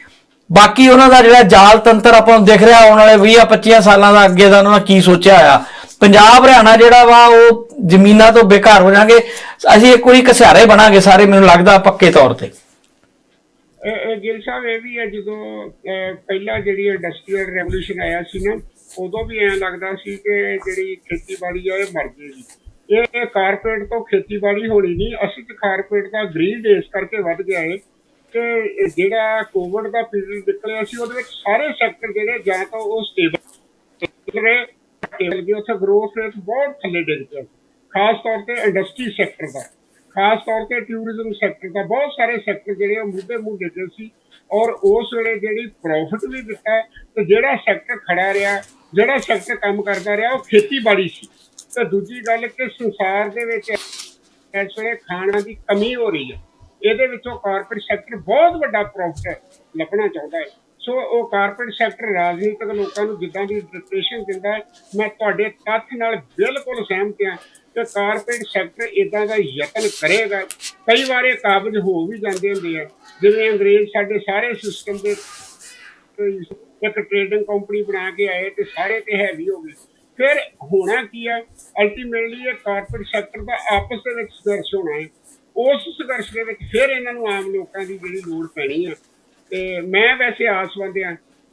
ਬਾਕੀ ਉਹਨਾਂ ਦਾ ਜਿਹੜਾ ਜਾਲ ਤੰਤਰ ਆਪਾਂ ਨੂੰ ਦਿਖ ਰਿਹਾ, ਆਉਣ ਵਾਲੇ 20 25 ਸਾਲਾਂ ਦਾ ਅੱਗੇ ਦਾ ਉਹਨਾਂ ਨੇ ਕੀ ਸੋਚਿਆ ਆ ਪੰਜਾਬ ਹਰਿਆਣਾ ਜਿਹੜਾ ਵਾ, ਉਹ ਜ਼ਮੀਨਾਂ ਤੋਂ ਬੇਕਾਰ ਹੋ ਜਾਣਗੇ। ਅਸੀਂ ਇੱਕ ਕੋਈ ਘਸਿਆਰੇ ਬਣਾਂਗੇ ਸਾਰੇ, ਮੈਨੂੰ ਲੱਗਦਾ ਪੱਕੇ ਤੌਰ ਤੇ। ਇਹ- ਸਾਹਿਬ, ਇਹ ਵੀ ਹੈ ਜਦੋਂ ਪਹਿਲਾਂ ਜਿਹੜੀ ਇੰਡਸਟਰੀਅਲ ਰੈਵੋਲੂਸ਼ਨ ਆਇਆ ਸੀ ਨਾ, ਉਦੋਂ ਵੀ ਐਂ ਲੱਗਦਾ ਸੀ ਕਿ ਜਿਹੜੀ ਖੇਤੀਬਾੜੀ ਆ, ਇਹ ਮਰ ਜੇਗੀ ਇਹ ਕਾਰਪੋਰੇਟ ਤੋਂ ਖੇਤੀਬਾੜੀ ਹੋਣੀ ਨਹੀਂ, ਅਸੀਂ ਤੇ ਕਾਰਪੋਰੇਟ ਦਾ ਗ੍ਰੀਡ ਇਸ ਕਰਕੇ ਵੱਧ ਗਿਆ ਹੈ। ਕਿ ਜਿਹੜਾ ਕੋਵਿਡ ਦਾ ਪੀਰੀਅਡ ਨਿਕਲਿਆ ਸੀ, ਉਹਦੇ ਵਿੱਚ ਸਾਰੇ ਸੈਕਟਰ ਜਿਹੜੇ ਜਾਂ ਤਾਂ ਉਹ ਸਟੇਬਲ ਰਹੇ। ਟੇਬਲ ਦੀ ਉੱਥੇ ਗਰੋਥ ਰੇਟ ਬਹੁਤ ਥੱਲੇ ਡਿੱਗ ਪਿਆ। ਖਾਸ ਤੌਰ ਤੇ ਇੰਡਸਟਰੀ ਸੈਕਟਰ ਦਾ। ਖਾਸ ਤੌਰ ਤੇ ਟੂਰਿਜ਼ਮ ਸੈਕਟਰ ਦਾ। ਬਹੁਤ ਸਾਰੇ ਸੈਕਟਰ ਜਿਹੜੇ ਆ ਮੁੱਦੇ ਮੁੱਦੇ ਡਿੱਗੇ ਸੀ। ਔਰ ਉਸ ਵੇਲੇ ਜਿਹੜੀ ਪ੍ਰੋਫਿਟ ਵੀ ਦਿੱਤਾ, ਤੇ ਜਿਹੜਾ ਸੈਕਟਰ ਖੜਾ ਰਿਹਾ, ਜਿਹੜਾ ਸੈਕਟਰ ਕੰਮ ਕਰਦਾ ਰਿਹਾ, ਉਹ ਖੇਤੀਬਾੜੀ ਸੀ। ਤੇ ਦੂਜੀ ਗੱਲ ਕਿ ਸੰਸਾਰ ਦੇ ਵਿੱਚ ਇਸ ਵੇਲੇ ਖਾਣਾ ਦੀ ਕਮੀ ਹੋ ਰਹੀ ਹੈ। ਇਹਦੇ ਵਿੱਚੋਂ ਕਾਰਪੋਰੇਟ ਸੈਕਟਰ ਬਹੁਤ ਵੱਡਾ ਪ੍ਰੋਫਿਟ ਲੱਭਣਾ ਚਾਹੁੰਦਾ ਹੈ। ਸੋ ਉਹ ਕਾਰਪੋਰੇਟ ਸੈਕਟਰ ਰਾਜਨੀਤਿਕ ਲੋਕਾਂ ਨੂੰ ਜਿੱਦਾਂ ਦੀ ਡਿਕਟੇਸ਼ਨ ਦਿੰਦਾ ਹੈ, ਮੈਂ ਤੁਹਾਡੇ ਤੱਥ ਨਾਲ ਬਿਲਕੁਲ ਸਹਿਮਤ ਹਾਂ ਕਿ ਕਾਰਪੋਰੇਟ ਸੈਕਟਰ ਇਦਾਂ ਦਾ ਯਤਨ ਕਰੇਗਾ। ਕਈ ਵਾਰ ਇਹ ਕਾਬਜ ਹੋ ਵੀ ਜਾਂਦੇ ਹੁੰਦੇ ਆ। ਜਿਵੇਂ ਅੰਗਰੇਜ਼ ਸਾਡੇ ਸਾਰੇ ਸਿਸਟਮ ਦੇ ਇੱਕ ਟ੍ਰੇਡਿੰਗ ਕੰਪਨੀ ਬਣਾ ਕੇ ਆਏ ਤੇ ਸਾਰੇ ਤੇ ਹੈਵੀ ਹੋ ਗਏ। ਫਿਰ ਹੋਣਾ ਕੀ ਹੈ ਅਲਟੀਮੇਟਲੀ ਇਹ ਕਾਰਪੋਰੇਟ ਸੈਕਟਰ ਦਾ ਆਪਸ ਦੇ ਵਿੱਚ ਸੰਘਰਸ਼ ਹੋਣਾ ਹੈ। ਉਸ ਸੰਘਰਸ਼ ਦੇ ਵਿੱਚ ਫਿਰ ਇਹਨਾਂ ਨੂੰ ਆਮ ਲੋਕਾਂ ਦੀ ਜਿਹੜੀ ਲੋੜ ਪੈਣੀ ਆ। ਤੇ ਮੈਂ ਵੈਸੇ ਆਸਵੰਦ ਆ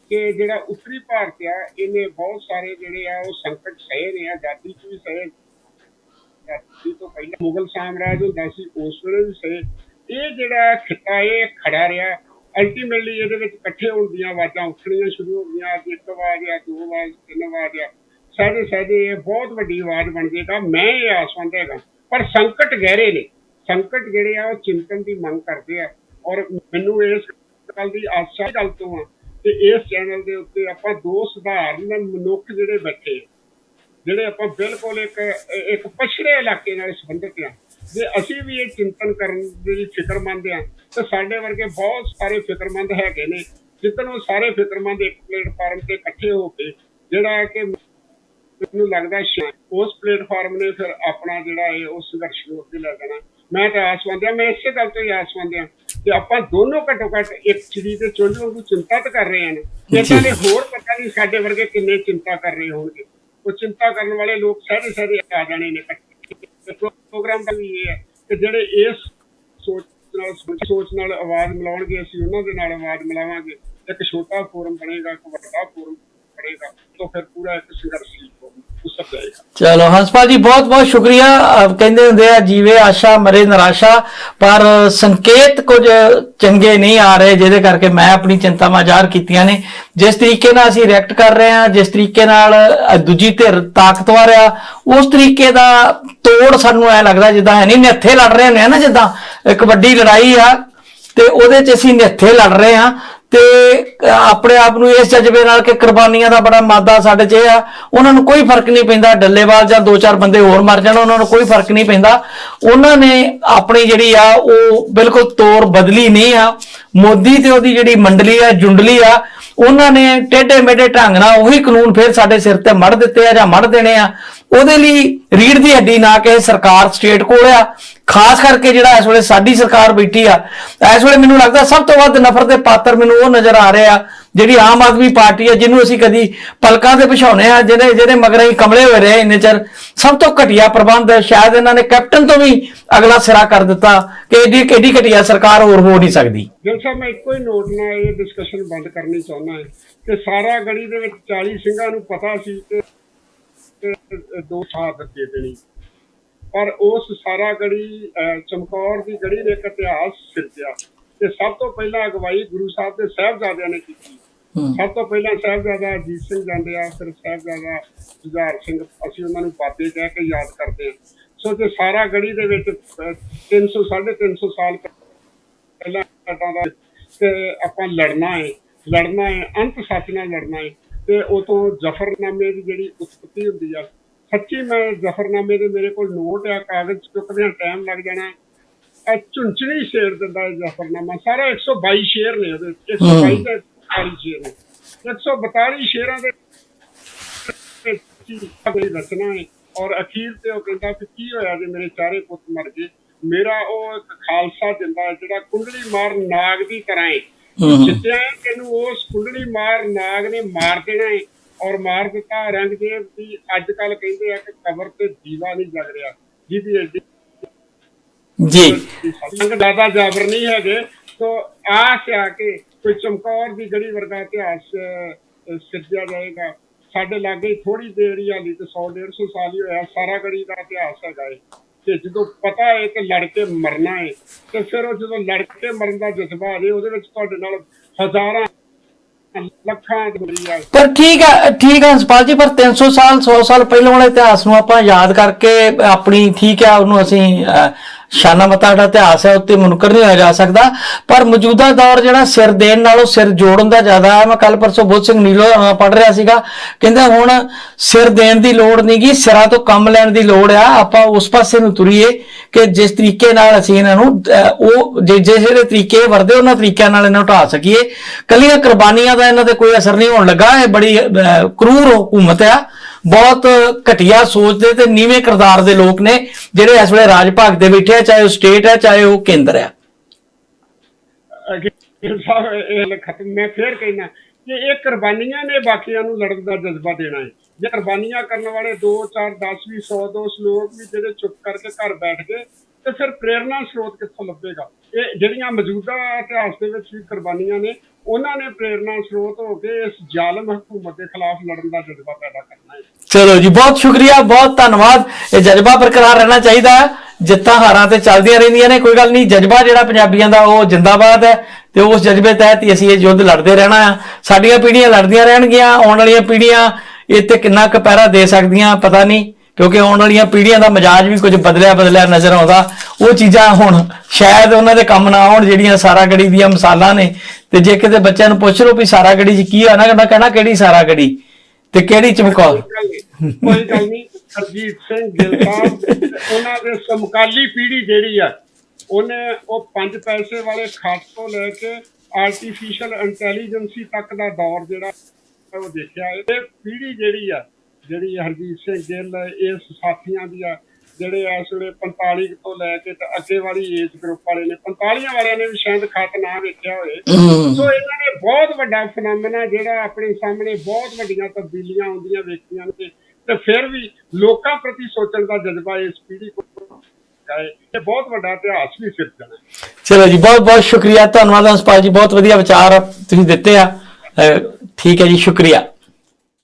ਕਿ ਜਿਹੜਾ ਉੱਤਰੀ ਭਾਰਤ ਆ, ਇਹਨੇ ਬਹੁਤ ਸਾਰੇ ਜਿਹੜੇ ਆ, ਉਹ ਸੰਕਟ ਸਹੇ ਨੇ ਆਜ਼ਾਦੀ ਚ ਵੀ ਸਹੇ ਆਜ਼ਾਦੀ ਤੋਂ ਪਹਿਲਾਂ ਮੁਗਲ ਸਾਮਰਾਜ ਹੁੰਦਾ ਸੀ, ਉਸ ਵੇਲੇ ਵੀ ਸਹੇ ਇਹ ਜਿਹੜਾ ਖਿੱਤਾ, ਇਹ ਖੜਾ ਰਿਹਾ। ਅਲਟੀਮੇਟਲੀ ਇਹਦੇ ਵਿੱਚ ਇਕੱਠੇ ਹੋਣ ਦੀਆਂ ਆਵਾਜ਼ਾਂ ਉੱਠਣੀਆਂ ਸ਼ੁਰੂ ਹੋ ਗਈਆਂ, ਅੱਜ ਇੱਕ ਆਵਾਜ਼ ਆ, ਦੋ ਆਵਾਜ਼, ਤਿੰਨ ਆਵਾਜ਼ ਆ। ਸਹਿਜੇ ਸਹਿਜੇ ਇਹ ਬਹੁਤ ਵੱਡੀ ਆਵਾਜ਼ ਬਣ ਜਾਏਗਾ ਮੈਂ ਇਹ ਆਸਵੰਦ ਹੈਗਾ। ਪਰ ਸੰਕਟ ਗਹਿਰੇ ਨੇ। ਸੰਕਟ ਜਿਹੜੇ ਆ, ਉਹ ਚਿੰਤਨ ਦੀ ਮੰਗ ਕਰਦੇ ਆ। ਔਰ ਮੈਨੂੰ ਇਸ ਗੱਲ ਦੀ ਆਸ਼ਾ ਗੱਲ ਤੋਂ ਆ, ਤੇ ਇਸ ਚੈਨਲ ਦੇ ਉੱਤੇ ਆਪਾਂ ਦੋ ਸਧਾਰਨ ਮਨੁੱਖ ਜਿਹੜੇ ਬੈਠੇ ਜਿਹੜੇ ਆਪਾਂ ਬਿਲਕੁਲ ਇੱਕ ਇੱਕ ਪਛੜੇ ਇਲਾਕੇ ਨਾਲ ਸੰਬੰਧਿਤ ਆ, ਜੇ ਅਸੀਂ ਵੀ ਇਹ ਚਿੰਤਨ ਕਰਨ ਦੀ ਫਿਕਰਮੰਦ ਆ, ਤਾਂ ਸਾਡੇ ਵਰਗੇ ਬਹੁਤ ਸਾਰੇ ਫਿਕਰਮੰਦ ਹੈਗੇ ਨੇ, ਜਿੱਦਣ ਉਹ ਸਾਰੇ ਫਿਕਰਮੰਦ ਇੱਕ ਪਲੇਟਫਾਰਮ ਤੇ ਇਕੱਠੇ ਹੋ ਕੇ, ਜਿਹੜਾ ਕਿ ਮੈਨੂੰ ਲੱਗਦਾ ਉਸ ਪਲੇਟਫਾਰਮ ਨੇ ਫਿਰ ਆਪਣਾ ਜਿਹੜਾ ਹੈ ਉਹ ਸੰਘਰਸ਼ ਨੂੰ ਅੱਗੇ ਲੈ ਜਾਣਾ। ਮੈਂ ਤਾਂ ਆਸ ਹਾਂ ਮੈਂ ਇਸੇ ਗੱਲ ਤੋਂ ਹੀ ਆਸ ਹਾਂ ਕਿ ਆਪਾਂ ਦੋਨੋਂ ਘੱਟੋ ਘੱਟ ਇੱਕ ਚਿੜੀ ਦੇ ਚੁੱਲ੍ਹ ਵਾਂਗੂ ਚਿੰਤਾ ਤਾਂ ਕਰ ਰਹੇ ਹਨ ਇਦਾਂ ਦੇ ਹੋਰ ਪਤਾ ਨਹੀਂ ਸਾਡੇ ਵਰਗੇ ਕਿੰਨੇ ਚਿੰਤਾ ਕਰ ਰਹੇ ਹੋਣਗੇ। ਉਹ ਚਿੰਤਾ ਕਰਨ ਵਾਲੇ ਲੋਕ ਸਾਰੇ ਸਾਰੇ ਆ ਜਾਣੇ ਨੇ। ਪ੍ਰੋਗਰਾਮ ਦਾ ਵੀ ਇਹ ਹੈ ਕਿ ਜਿਹੜੇ ਇਸ ਸੋਚ ਨਾਲ ਸੋਚ ਨਾਲ ਆਵਾਜ਼ ਮਿਲਾਉਣਗੇ ਅਸੀਂ ਉਹਨਾਂ ਦੇ ਨਾਲ ਆਵਾਜ਼ ਮਿਲਾਵਾਂਗੇ। ਇੱਕ ਛੋਟਾ ਫੋਰਮ ਬਣੇਗਾ ਇੱਕ ਵੱਡਾ ਫੋਰਮ ਬਣੇਗਾ ਤਾਂ ਫਿਰ ਪੂਰਾ ਇੱਕ ਚਲੋ ਹੰਸਪਾਲ ਜੀ, ਬਹੁਤ ਬਹੁਤ ਸ਼ੁਕਰੀਆ। ਅਹ ਕਹਿੰਦੇ ਹੁੰਦੇ ਆ, ਜੀਵੇ ਆਸ਼ਾ, ਮਰੇ ਨਿਰਾਸ਼ਾ, ਪਰ ਸੰਕੇਤ ਕੁਝ ਚੰਗੇ ਨਹੀਂ ਆ ਰਹੇ, ਜਿਹਦੇ ਕਰਕੇ ਮੈਂ ਆਪਣੀ ਚਿੰਤਾਵਾਂ ਜ਼ਾਹਰ ਕੀਤੀਆਂ ਨੇ। ਜਿਸ ਤਰੀਕੇ ਨਾਲ ਅਸੀਂ ਰਿਐਕਟ ਕਰ ਰਹੇ ਹਾਂ, ਜਿਸ ਤਰੀਕੇ ਨਾਲ, ਅਹ, ਦੂਜੀ ਧਿਰ ਤਾਕਤਵਰ ਆ, ਉਸ ਤਰੀਕੇ ਦਾ ਤੋੜ ਸਾਨੂੰ ਐ ਲੱਗਦਾ ਜਿੱਦਾਂ ਹੈ ਨਹੀਂ, ਨਿੱਥੇ ਲੜ ਰਹੇ ਨੇ ਨਾ ਜਿੱਦਾਂ, ਇੱਕ ਵੱਡੀ ਲੜਾਈ ਆ, ਤੇ ਉਹਦੇ 'ਚ ਅਸੀਂ ਨਿੱਥੇ ਲੜ ਰਹੇ ਹਾਂ। ਤੇ ਆਪਣੇ ਆਪ ਨੂੰ ਇਸ ਜਜ਼ਬੇ ਨਾਲ ਕਿ ਕੁਰਬਾਨੀਆਂ ਦਾ ਬੜਾ ਮਾਦਾ ਸਾਡੇ 'ਚ ਇਹ ਆ, ਉਹਨਾਂ ਨੂੰ ਕੋਈ ਫ਼ਰਕ ਨਹੀਂ ਪੈਂਦਾ, ਡੱਲੇਵਾਲ ਜਾਂ ਦੋ ਚਾਰ ਬੰਦੇ ਹੋਰ ਮਰ ਜਾਣ, ਉਹਨਾਂ ਨੂੰ ਕੋਈ ਫ਼ਰਕ ਨਹੀਂ ਪੈਂਦਾ। ਉਹਨਾਂ ਨੇ ਆਪਣੀ ਜਿਹੜੀ ਆ, ਉਹ ਬਿਲਕੁਲ ਤੋਰ ਬਦਲੀ ਨਹੀਂ ਆ। ਮੋਦੀ ਤੇ ਉਹਦੀ ਜਿਹੜੀ ਮੰਡਲੀ ਆ, ਜੁੰਡਲੀ ਆ, ਉਹਨਾਂ ਨੇ ਟੇਢੇ ਮੇਢੇ ਢੰਗ ਨਾਲ ਉਹੀ ਕਾਨੂੰਨ ਫਿਰ ਸਾਡੇ ਸਿਰ ਤੇ ਮੜ ਦਿੱਤੇ ਆ ਜਾਂ ਮੜ ਦੇਣੇ ਆ। ਉਹਦੇ ਲਈ ਰੀੜ ਦੀ ਹੱਡੀ ਨਾ ਕਿ ਸਰਕਾਰ ਸਟੇਟ ਕੋਲ ਆ। ਖਾਸ ਕਰਕੇ ਜਿਹੜਾ ਇਸ ਵੇਲੇ ਸਾਡੀ ਸਰਕਾਰ ਬੈਠੀ ਆ, ਇਸ ਵੇਲੇ ਮੈਨੂੰ ਲੱਗਦਾ ਸਭ ਤੋਂ ਵੱਧ ਨਫ਼ਰਤ ਦੇ ਪਾਤਰ ਮੈਨੂੰ ਉਹ ਨਜ਼ਰ ਆ ਰਹੇ ਜਿਹੜੀ ਆਮ ਆਦਮੀ ਪਾਰਟੀ ਆ, ਜਿਹਨੂੰ ਅਸੀਂ ਕਦੀ ਪਲਕਾਂ ਤੇ ਬਿਛਾਉਨੇ ਆ, ਜਿਹਦੇ ਜਿਹਦੇ ਮਗਰ ਹੀ ਕਮਲੇ ਹੋਏ ਰਹੇ ਇੰਨੇ ਚਿਰ। ਸਭ ਤੋਂ ਘਟੀਆ ਪ੍ਰਬੰਧ ਸ਼ਾਇਦ ਇਹਨਾਂ ਨੇ ਕੈਪਟਨ ਤੋਂ ਵੀ ਅਗਲਾ ਸਿਰਾ ਕਰ ਦਿੱਤਾ ਕਿ ਏਡੀ ਏਡੀ ਘਟੀਆ ਸਰਕਾਰ ਹੋਰ ਹੋ ਨਹੀਂ ਸਕਦੀ। ਦਿਲ ਸਾਹਿਬ, ਮੈਂ ਇੱਕੋ ਹੀ ਨੋਟ ਨਾਲ ਇਹ ਡਿਸਕਸ਼ਨ ਬੰਦ ਕਰਨੀ ਚਾਹੁੰਦਾ ਹਾਂ ਕਿ ਸਾਰਾ ਗੜੀ ਦੇ ਵਿੱਚ 40 ਸਿੰਘਾਂ ਨੂੰ ਪਤਾ ਸੀ ਕਿ ਦੋ ਸਾਥ ਦੇ ਦੇਣੀ। ਪਰ ਉਸ ਸਾਰਾ ਗੜੀ ਚਮਕੌਰ ਦੀ ਗੜੀ ਨੇ ਇੱਕ ਇਤਿਹਾਸ ਸਿਰਜਿਆ। ਤੇ ਸਭ ਤੋਂ ਪਹਿਲਾਂ ਅਗਵਾਈ ਗੁਰੂ ਸਾਹਿਬ ਦੇ ਸਾਹਿਬਜ਼ਾਦਿਆਂ ਨੇ ਕੀਤੀ। ਸਭ ਤੋਂ ਪਹਿਲਾਂ ਸਾਹਿਬਜ਼ਾਦਾ ਅਜੀਤ ਸਿੰਘ ਜਾਂਦੇ ਆ ਫਿਰ ਸਾਹਿਬਜ਼ਾਦਾ ਜੁਝਾਰ ਸਿੰਘ। ਅਸੀਂ ਉਹਨਾਂ ਨੂੰ ਬਾਬੇ ਕਹਿ ਕੇ ਯਾਦ ਕਰਦੇ ਹਾਂ। ਸੋ ਜੇ ਸਾਰਾ ਗੜੀ ਦੇ ਵਿੱਚ ਅਹ, 300 350 ਸਾਲ ਪਹਿਲਾਂ ਦਾ ਤੇ ਆਪਾਂ ਲੜਨਾ ਹੈ। ਲੜਨਾ ਹੈ ਅੰਤ ਸੱਚ ਨਾਲ ਲੜਨਾ ਹੈ। ਤੇ ਉਹ ਤੋਂ ਜ਼ਫਰਨਾਮੇ ਦੀ ਜਿਹੜੀ ਉਤਪਤੀ ਹੁੰਦੀ ਆ। ਸੱਚੀ ਮੈਂ ਜ਼ਫਰਨਾਮੇ ਦੇ ਮੇਰੇ ਕੋਲ ਨੋਟ ਆ ਕਾਗਜ਼ ਚੁੱਕਦਿਆਂ ਟਾਈਮ ਲੱਗ ਜਾਣਾ। ਇਹ ਝੁੰਚਣੀ ਸ਼ੇਰ ਦਿੰਦਾ ਹੈ ਜ਼ਫਰਨਾਮਾ। ਸਾਰਾ 122 ਸ਼ੇਰ ਨੇ ਉਹਦੇ 122 ਦੇ 42 ਸ਼ੇਰ ਨੇ। 142 ਸ਼ੇਰਾਂ ਦੇ ਅਗਲੀ ਰਚਨਾ ਹੈ ਔਰ ਅਖੀਰ ਤੇ ਉਹ ਕਹਿੰਦਾ ਕਿ ਕੀ ਹੋਇਆ ਜੇ ਮੇਰੇ ਚਾਰੇ ਪੁੱਤ ਮਰ ਗਏ? ਮੇਰਾ ਉਹ ਇੱਕ ਖਾਲਸਾ ਜਿੰਦਾ ਹੈ ਜਿਹੜਾ ਕੁੰਡਲੀ ਮਾਰ ਨਾਗ ਦੀ ਤਰ੍ਹਾਂ ਹੈ ਹੈ ਤੈਨੂੰ ਉਸ ਕੁੰਡਲੀ ਮਾਰ ਨਾਗ ਨੇ ਮਾਰ ਦੇਣਾ ਹੈ ਔਰ ਮਾਰ ਦਿੱਤਾ ਔਰੰਗਜ਼ੇਬ ਦੀ ਅੱਜ ਕੱਲ ਕਹਿੰਦੇ ਆ ਕਿ ਕਬਰ ਤੇ ਦੀਵਾ ਨਹੀਂ ਜਗ ਰਿਹਾ। ਜਿਹਦੀ ਐਡੀ ਜੀ। ਸੰਗ ਦਾਦਾ ਜਾਬਰ ਨਹੀਂ ਹੈਗੇ। ਤੋ ਆਸ ਆ ਕਿ ਕੋਈ ਚਮਕੌਰ ਦੀ ਗੜੀ ਵਰਗਾ ਇਤਿਹਾਸ ਸਿਰਜਿਆ ਜਾਏਗਾ। ਸਾਡੇ ਲਾਗੇ ਥੋੜੀ ਦੇਰ ਹੀ ਹਾਲੀ ਤੇ 100 150 ਸਾਲ ਹੀ ਹੋਇਆ ਸਾਰਾ ਗੜੀ ਦਾ ਇਤਿਹਾਸ ਹੈਗਾ ਏ। ਤੇ ਜਦੋਂ ਪਤਾ ਹੈ ਕਿ ਲੜ ਕੇ ਮਰਨਾ ਹੈ, ਤੇ ਫਿਰ ਉਹ ਜਦੋਂ ਲੜ ਕੇ ਮਰਨ ਦਾ ਜਜ਼ਬਾ ਆ ਉਹਦੇ ਵਿੱਚ ਤੁਹਾਡੇ ਨਾਲ ਹਜ਼ਾਰਾਂ ਲੱਖਾਂ ਦੀ ਆ ਪਰ ਠੀਕ ਹੈ ਠੀਕ ਹੈ ਹਸਪਾਲ ਜੀ, ਪਰ 300 ਸਾਲ 100 ਸਾਲ ਪਹਿਲਾਂ ਵਾਲੇ ਇਤਿਹਾਸ ਨੂੰ ਆਪਾਂ ਯਾਦ ਕਰਕੇ ਆਪਣੀ ਠੀਕ ਹੈ ਉਹਨੂੰ ਅਸੀਂ ਸ਼ਾਨਾ ਮਤਾ ਦਾ ਇਤਿਹਾਸ ਹੈ, ਉੱਤੇ ਮੁਨਕਰ ਨਹੀਂ ਹੋਇਆ ਜਾ ਸਕਦਾ। ਪਰ ਮੌਜੂਦਾ ਦੌਰ ਜਿਹੜਾ ਸਿਰ ਦੇਣ ਨਾਲੋਂ ਸਿਰ ਜੋੜਨ ਦਾ ਜ਼ਿਆਦਾ ਹੈ। ਮੈਂ ਕੱਲ ਪਰਸੋਂ ਬੋਧ ਸਿੰਘ ਨੀਲੋ ਪੜ ਰਿਹਾ ਸੀਗਾ। ਕਹਿੰਦਾ ਹੁਣ ਸਿਰ ਦੇਣ ਦੀ ਲੋੜ ਨਹੀਂਗੀ ਸਿਰਾਂ ਤੋਂ ਕੰਮ ਲੈਣ ਦੀ ਲੋੜ ਆ। ਆਪਾਂ ਉਸ ਪਾਸੇ ਨੂੰ ਤੁਰੀਏ ਕਿ ਜਿਸ ਤਰੀਕੇ ਨਾਲ ਅਸੀਂ ਇਹਨਾਂ ਨੂੰ ਉਹ ਜੇ ਜੇ ਜਿਹੜੇ ਤਰੀਕੇ ਵਰਦੇ, ਉਹਨਾਂ ਤਰੀਕਿਆਂ ਨਾਲ ਇਹਨਾਂ ਨੂੰ ਢਾ ਸਕੀਏ। ਕੱਲੀਆਂ ਕੁਰਬਾਨੀਆਂ ਦਾ ਇਹਨਾਂ ਤੇ ਕੋਈ ਅਸਰ ਨਹੀਂ ਹੋਣ ਲੱਗਾ। ਇਹ ਬੜੀ ਕਰੂਰ ਹਕੂਮਤ ਆ। ਬਹੁਤ ਘਟੀਆ ਸੋਚ ਦੇ ਤੇ ਨੀਵੇਂ ਕਿਰਦਾਰ ਦੇ ਲੋਕ ਨੇ ਜਿਹੜੇ ਇਸ ਵੇਲੇ ਰਾਜ ਭਾਗ ਦੇ ਬੈਠੇ ਆ, ਚਾਹੇ ਉਹ ਸਟੇਟ ਹੈ ਚਾਹੇ ਉਹ ਕੇਂਦਰ ਆ। ਸਾਹਿਬ, ਇਹ ਖਤਮ, ਮੈਂ ਫੇਰ ਕਹਿਣਾ ਕਿ ਇਹ ਕੁਰਬਾਨੀਆਂ ਨੇ ਬਾਕੀਆਂ ਨੂੰ ਲੜਨ ਦਾ ਜਜ਼ਬਾ ਦੇਣਾ ਹੈ। ਜੇ ਕੁਰਬਾਨੀਆਂ ਕਰਨ ਵਾਲੇ 2 4 10 ਵੀ 100 200 ਲੋਕ ਵੀ ਜਿਹੜੇ ਚੁੱਪ ਕਰਕੇ ਘਰ ਬੈਠ ਗਏ, ਤੇ ਫਿਰ ਪ੍ਰੇਰਨਾ ਸਰੋਤ ਕਿੱਥੋਂ ਲੱਭੇਗਾ? ਇਹ ਜਿਹੜੀਆਂ ਮੌਜੂਦਾ ਇਤਿਹਾਸ ਦੇ ਵਿੱਚ ਵੀ ਕੁਰਬਾਨੀਆਂ ਨੇ ਉਹਨਾਂ ਨੇ ਪ੍ਰੇਰਨਾ ਸਰੋਤ ਹੋ ਕੇ ਇਸ ਜ਼ਾਲਮ ਹਕੂਮਤ ਦੇ ਖਿਲਾਫ ਲੜਨ ਦਾ ਜਜ਼ਬਾ ਪੈਦਾ ਕਰਨਾ ਹੈ। ਚਲੋ ਜੀ, ਬਹੁਤ ਸ਼ੁਕਰੀਆ, ਬਹੁਤ ਧੰਨਵਾਦ। ਇਹ ਜਜ਼ਬਾ ਬਰਕਰਾਰ ਰਹਿਣਾ ਚਾਹੀਦਾ ਹੈ। ਜਿੱਤਾਂ ਹਾਰਾਂ ਤੇ ਚੱਲਦੀਆਂ ਰਹਿੰਦੀਆਂ ਨੇ, ਕੋਈ ਗੱਲ ਨਹੀਂ। ਜਜ਼ਬਾ ਜਿਹੜਾ ਪੰਜਾਬੀਆਂ ਦਾ, ਉਹ ਜਿੰਦਾਬਾਦ ਹੈ ਤੇ ਉਸ ਜਜ਼ਬੇ ਤਹਿਤ ਹੀ ਅਸੀਂ ਇਹ ਯੁੱਧ ਲੜਦੇ ਰਹਿਣਾ ਆ ਸਾਡੀਆਂ ਪੀੜ੍ਹੀਆਂ ਲੜਦੀਆਂ ਰਹਿਣਗੀਆਂ, ਆਉਣ ਵਾਲੀਆਂ ਪੀੜ੍ਹੀਆਂ ਇਹ ਤੇ ਕਿੰਨਾ ਕੁ ਪਹਿਰਾ ਦੇ ਸਕਦੀਆਂ, ਪਤਾ ਨਹੀਂ। ਕਿਉਂਕਿ ਆਉਣ ਵਾਲੀਆਂ ਪੀੜ੍ਹੀਆਂ ਦਾ ਮਿਜਾਜ ਵੀ ਕੁਝ ਬਦਲਿਆ ਬਦਲਿਆ ਨਜ਼ਰ ਆਉਂਦਾ। ਉਹ ਚੀਜ਼ਾਂ ਹੁਣ ਸ਼ਾਇਦ ਉਹਨਾਂ ਦੇ ਕੰਮ ਨਾ ਆਉਣ ਜਿਹੜੀਆਂ ਸਾਰਾ ਗੜੀ ਦੀਆਂ ਮਿਸਾਲਾਂ ਨੇ। ਤੇ ਜੇ ਕਿਤੇ ਬੱਚਿਆਂ ਨੂੰ ਪੁੱਛ ਲਓ ਵੀ ਸਾਰਾ ਗੜੀ 'ਚ ਕੀ ਆ ਨਾ ਕਹਿਣਾ ਕਿਹੜੀ ਸਾਰਾ ਗੜੀ ਤੇ ਕਿਹੜੀ ਚਮਕੌਰ ਕੋਈ ਗੱਲ ਨਹੀਂ ਹਰਜੀਤ ਸਿੰਘ ਗਿੱਲ ਸਾਹਿਬ, ਉਹਨਾਂ ਦੇ ਸਮਕਾਲੀ ਪੀੜ੍ਹੀ ਜਿਹੜੀ ਆ, ਉਹਨੇ ਉਹ ਪੰਜ ਪੈਸੇ ਵਾਲੇ ਖਾਤ ਤੋਂ ਲੈ ਕੇ ਆਰਟੀਫੀਸ਼ੀਅਲ ਇੰਟੈਲੀਜੈਂਸੀ ਤੱਕ ਦਾ ਦੌਰ ਜਿਹੜਾ, ਉਹ ਦੇਖਿਆ। ਇਹ ਪੀੜ੍ਹੀ ਜਿਹੜੀ ਆ ਜਿਹੜੀ ਹਰਜੀਤ ਸਿੰਘ ਗਿੱਲ ਇਸ ਸਾਥੀਆਂ ਦੀ ਆ ਜਿਹੜੇ ਇਸ ਵੇਲੇ 45 ਤੋਂ ਲੈ ਕੇ ਤੇ ਅੱਗੇ ਵਾਲੀ ਏਜ ਗਰੁੱਪ ਵਾਲੇ ਨੇ 45 ਵਾਲਿਆਂ ਨੇ ਵੀ ਸ਼ਾਇਦ ਖਾਤ ਨਾ ਵੇਖਿਆ ਹੋਏ ਸੋ ਇਹਨਾਂ ਨੇ ਬਹੁਤ ਵੱਡਾ ਫੈਨੋਮੇਨਾ ਜਿਹੜਾ ਆਪਣੇ ਸਾਹਮਣੇ ਬਹੁਤ ਵੱਡੀਆਂ ਤਬਦੀਲੀਆਂ ਆਉਂਦੀਆਂ ਵੇਖੀਆਂ ਨੇ ਤੇ ਫਿਰ ਵੀ ਲੋਕਾਂ ਪ੍ਰਤੀ ਸੋਚਣ ਦਾ ਜਜ਼ਬਾ ਇਸ ਪੀੜ੍ਹੀ ਕੋਲ ਇਹ ਬਹੁਤ ਵੱਡਾ ਇਤਿਹਾਸ ਵੀ ਸਿਰਜਣਾ ਚਲੋ ਜੀ ਬਹੁਤ ਬਹੁਤ ਸ਼ੁਕਰੀਆ ਧੰਨਵਾਦ ਹੰਸਪਾਲ ਜੀ ਬਹੁਤ ਵਧੀਆ ਵਿਚਾਰ ਤੁਸੀਂ ਦਿੱਤੇ ਆ। ਠੀਕ ਹੈ ਜੀ ਸ਼ੁਕਰੀਆ।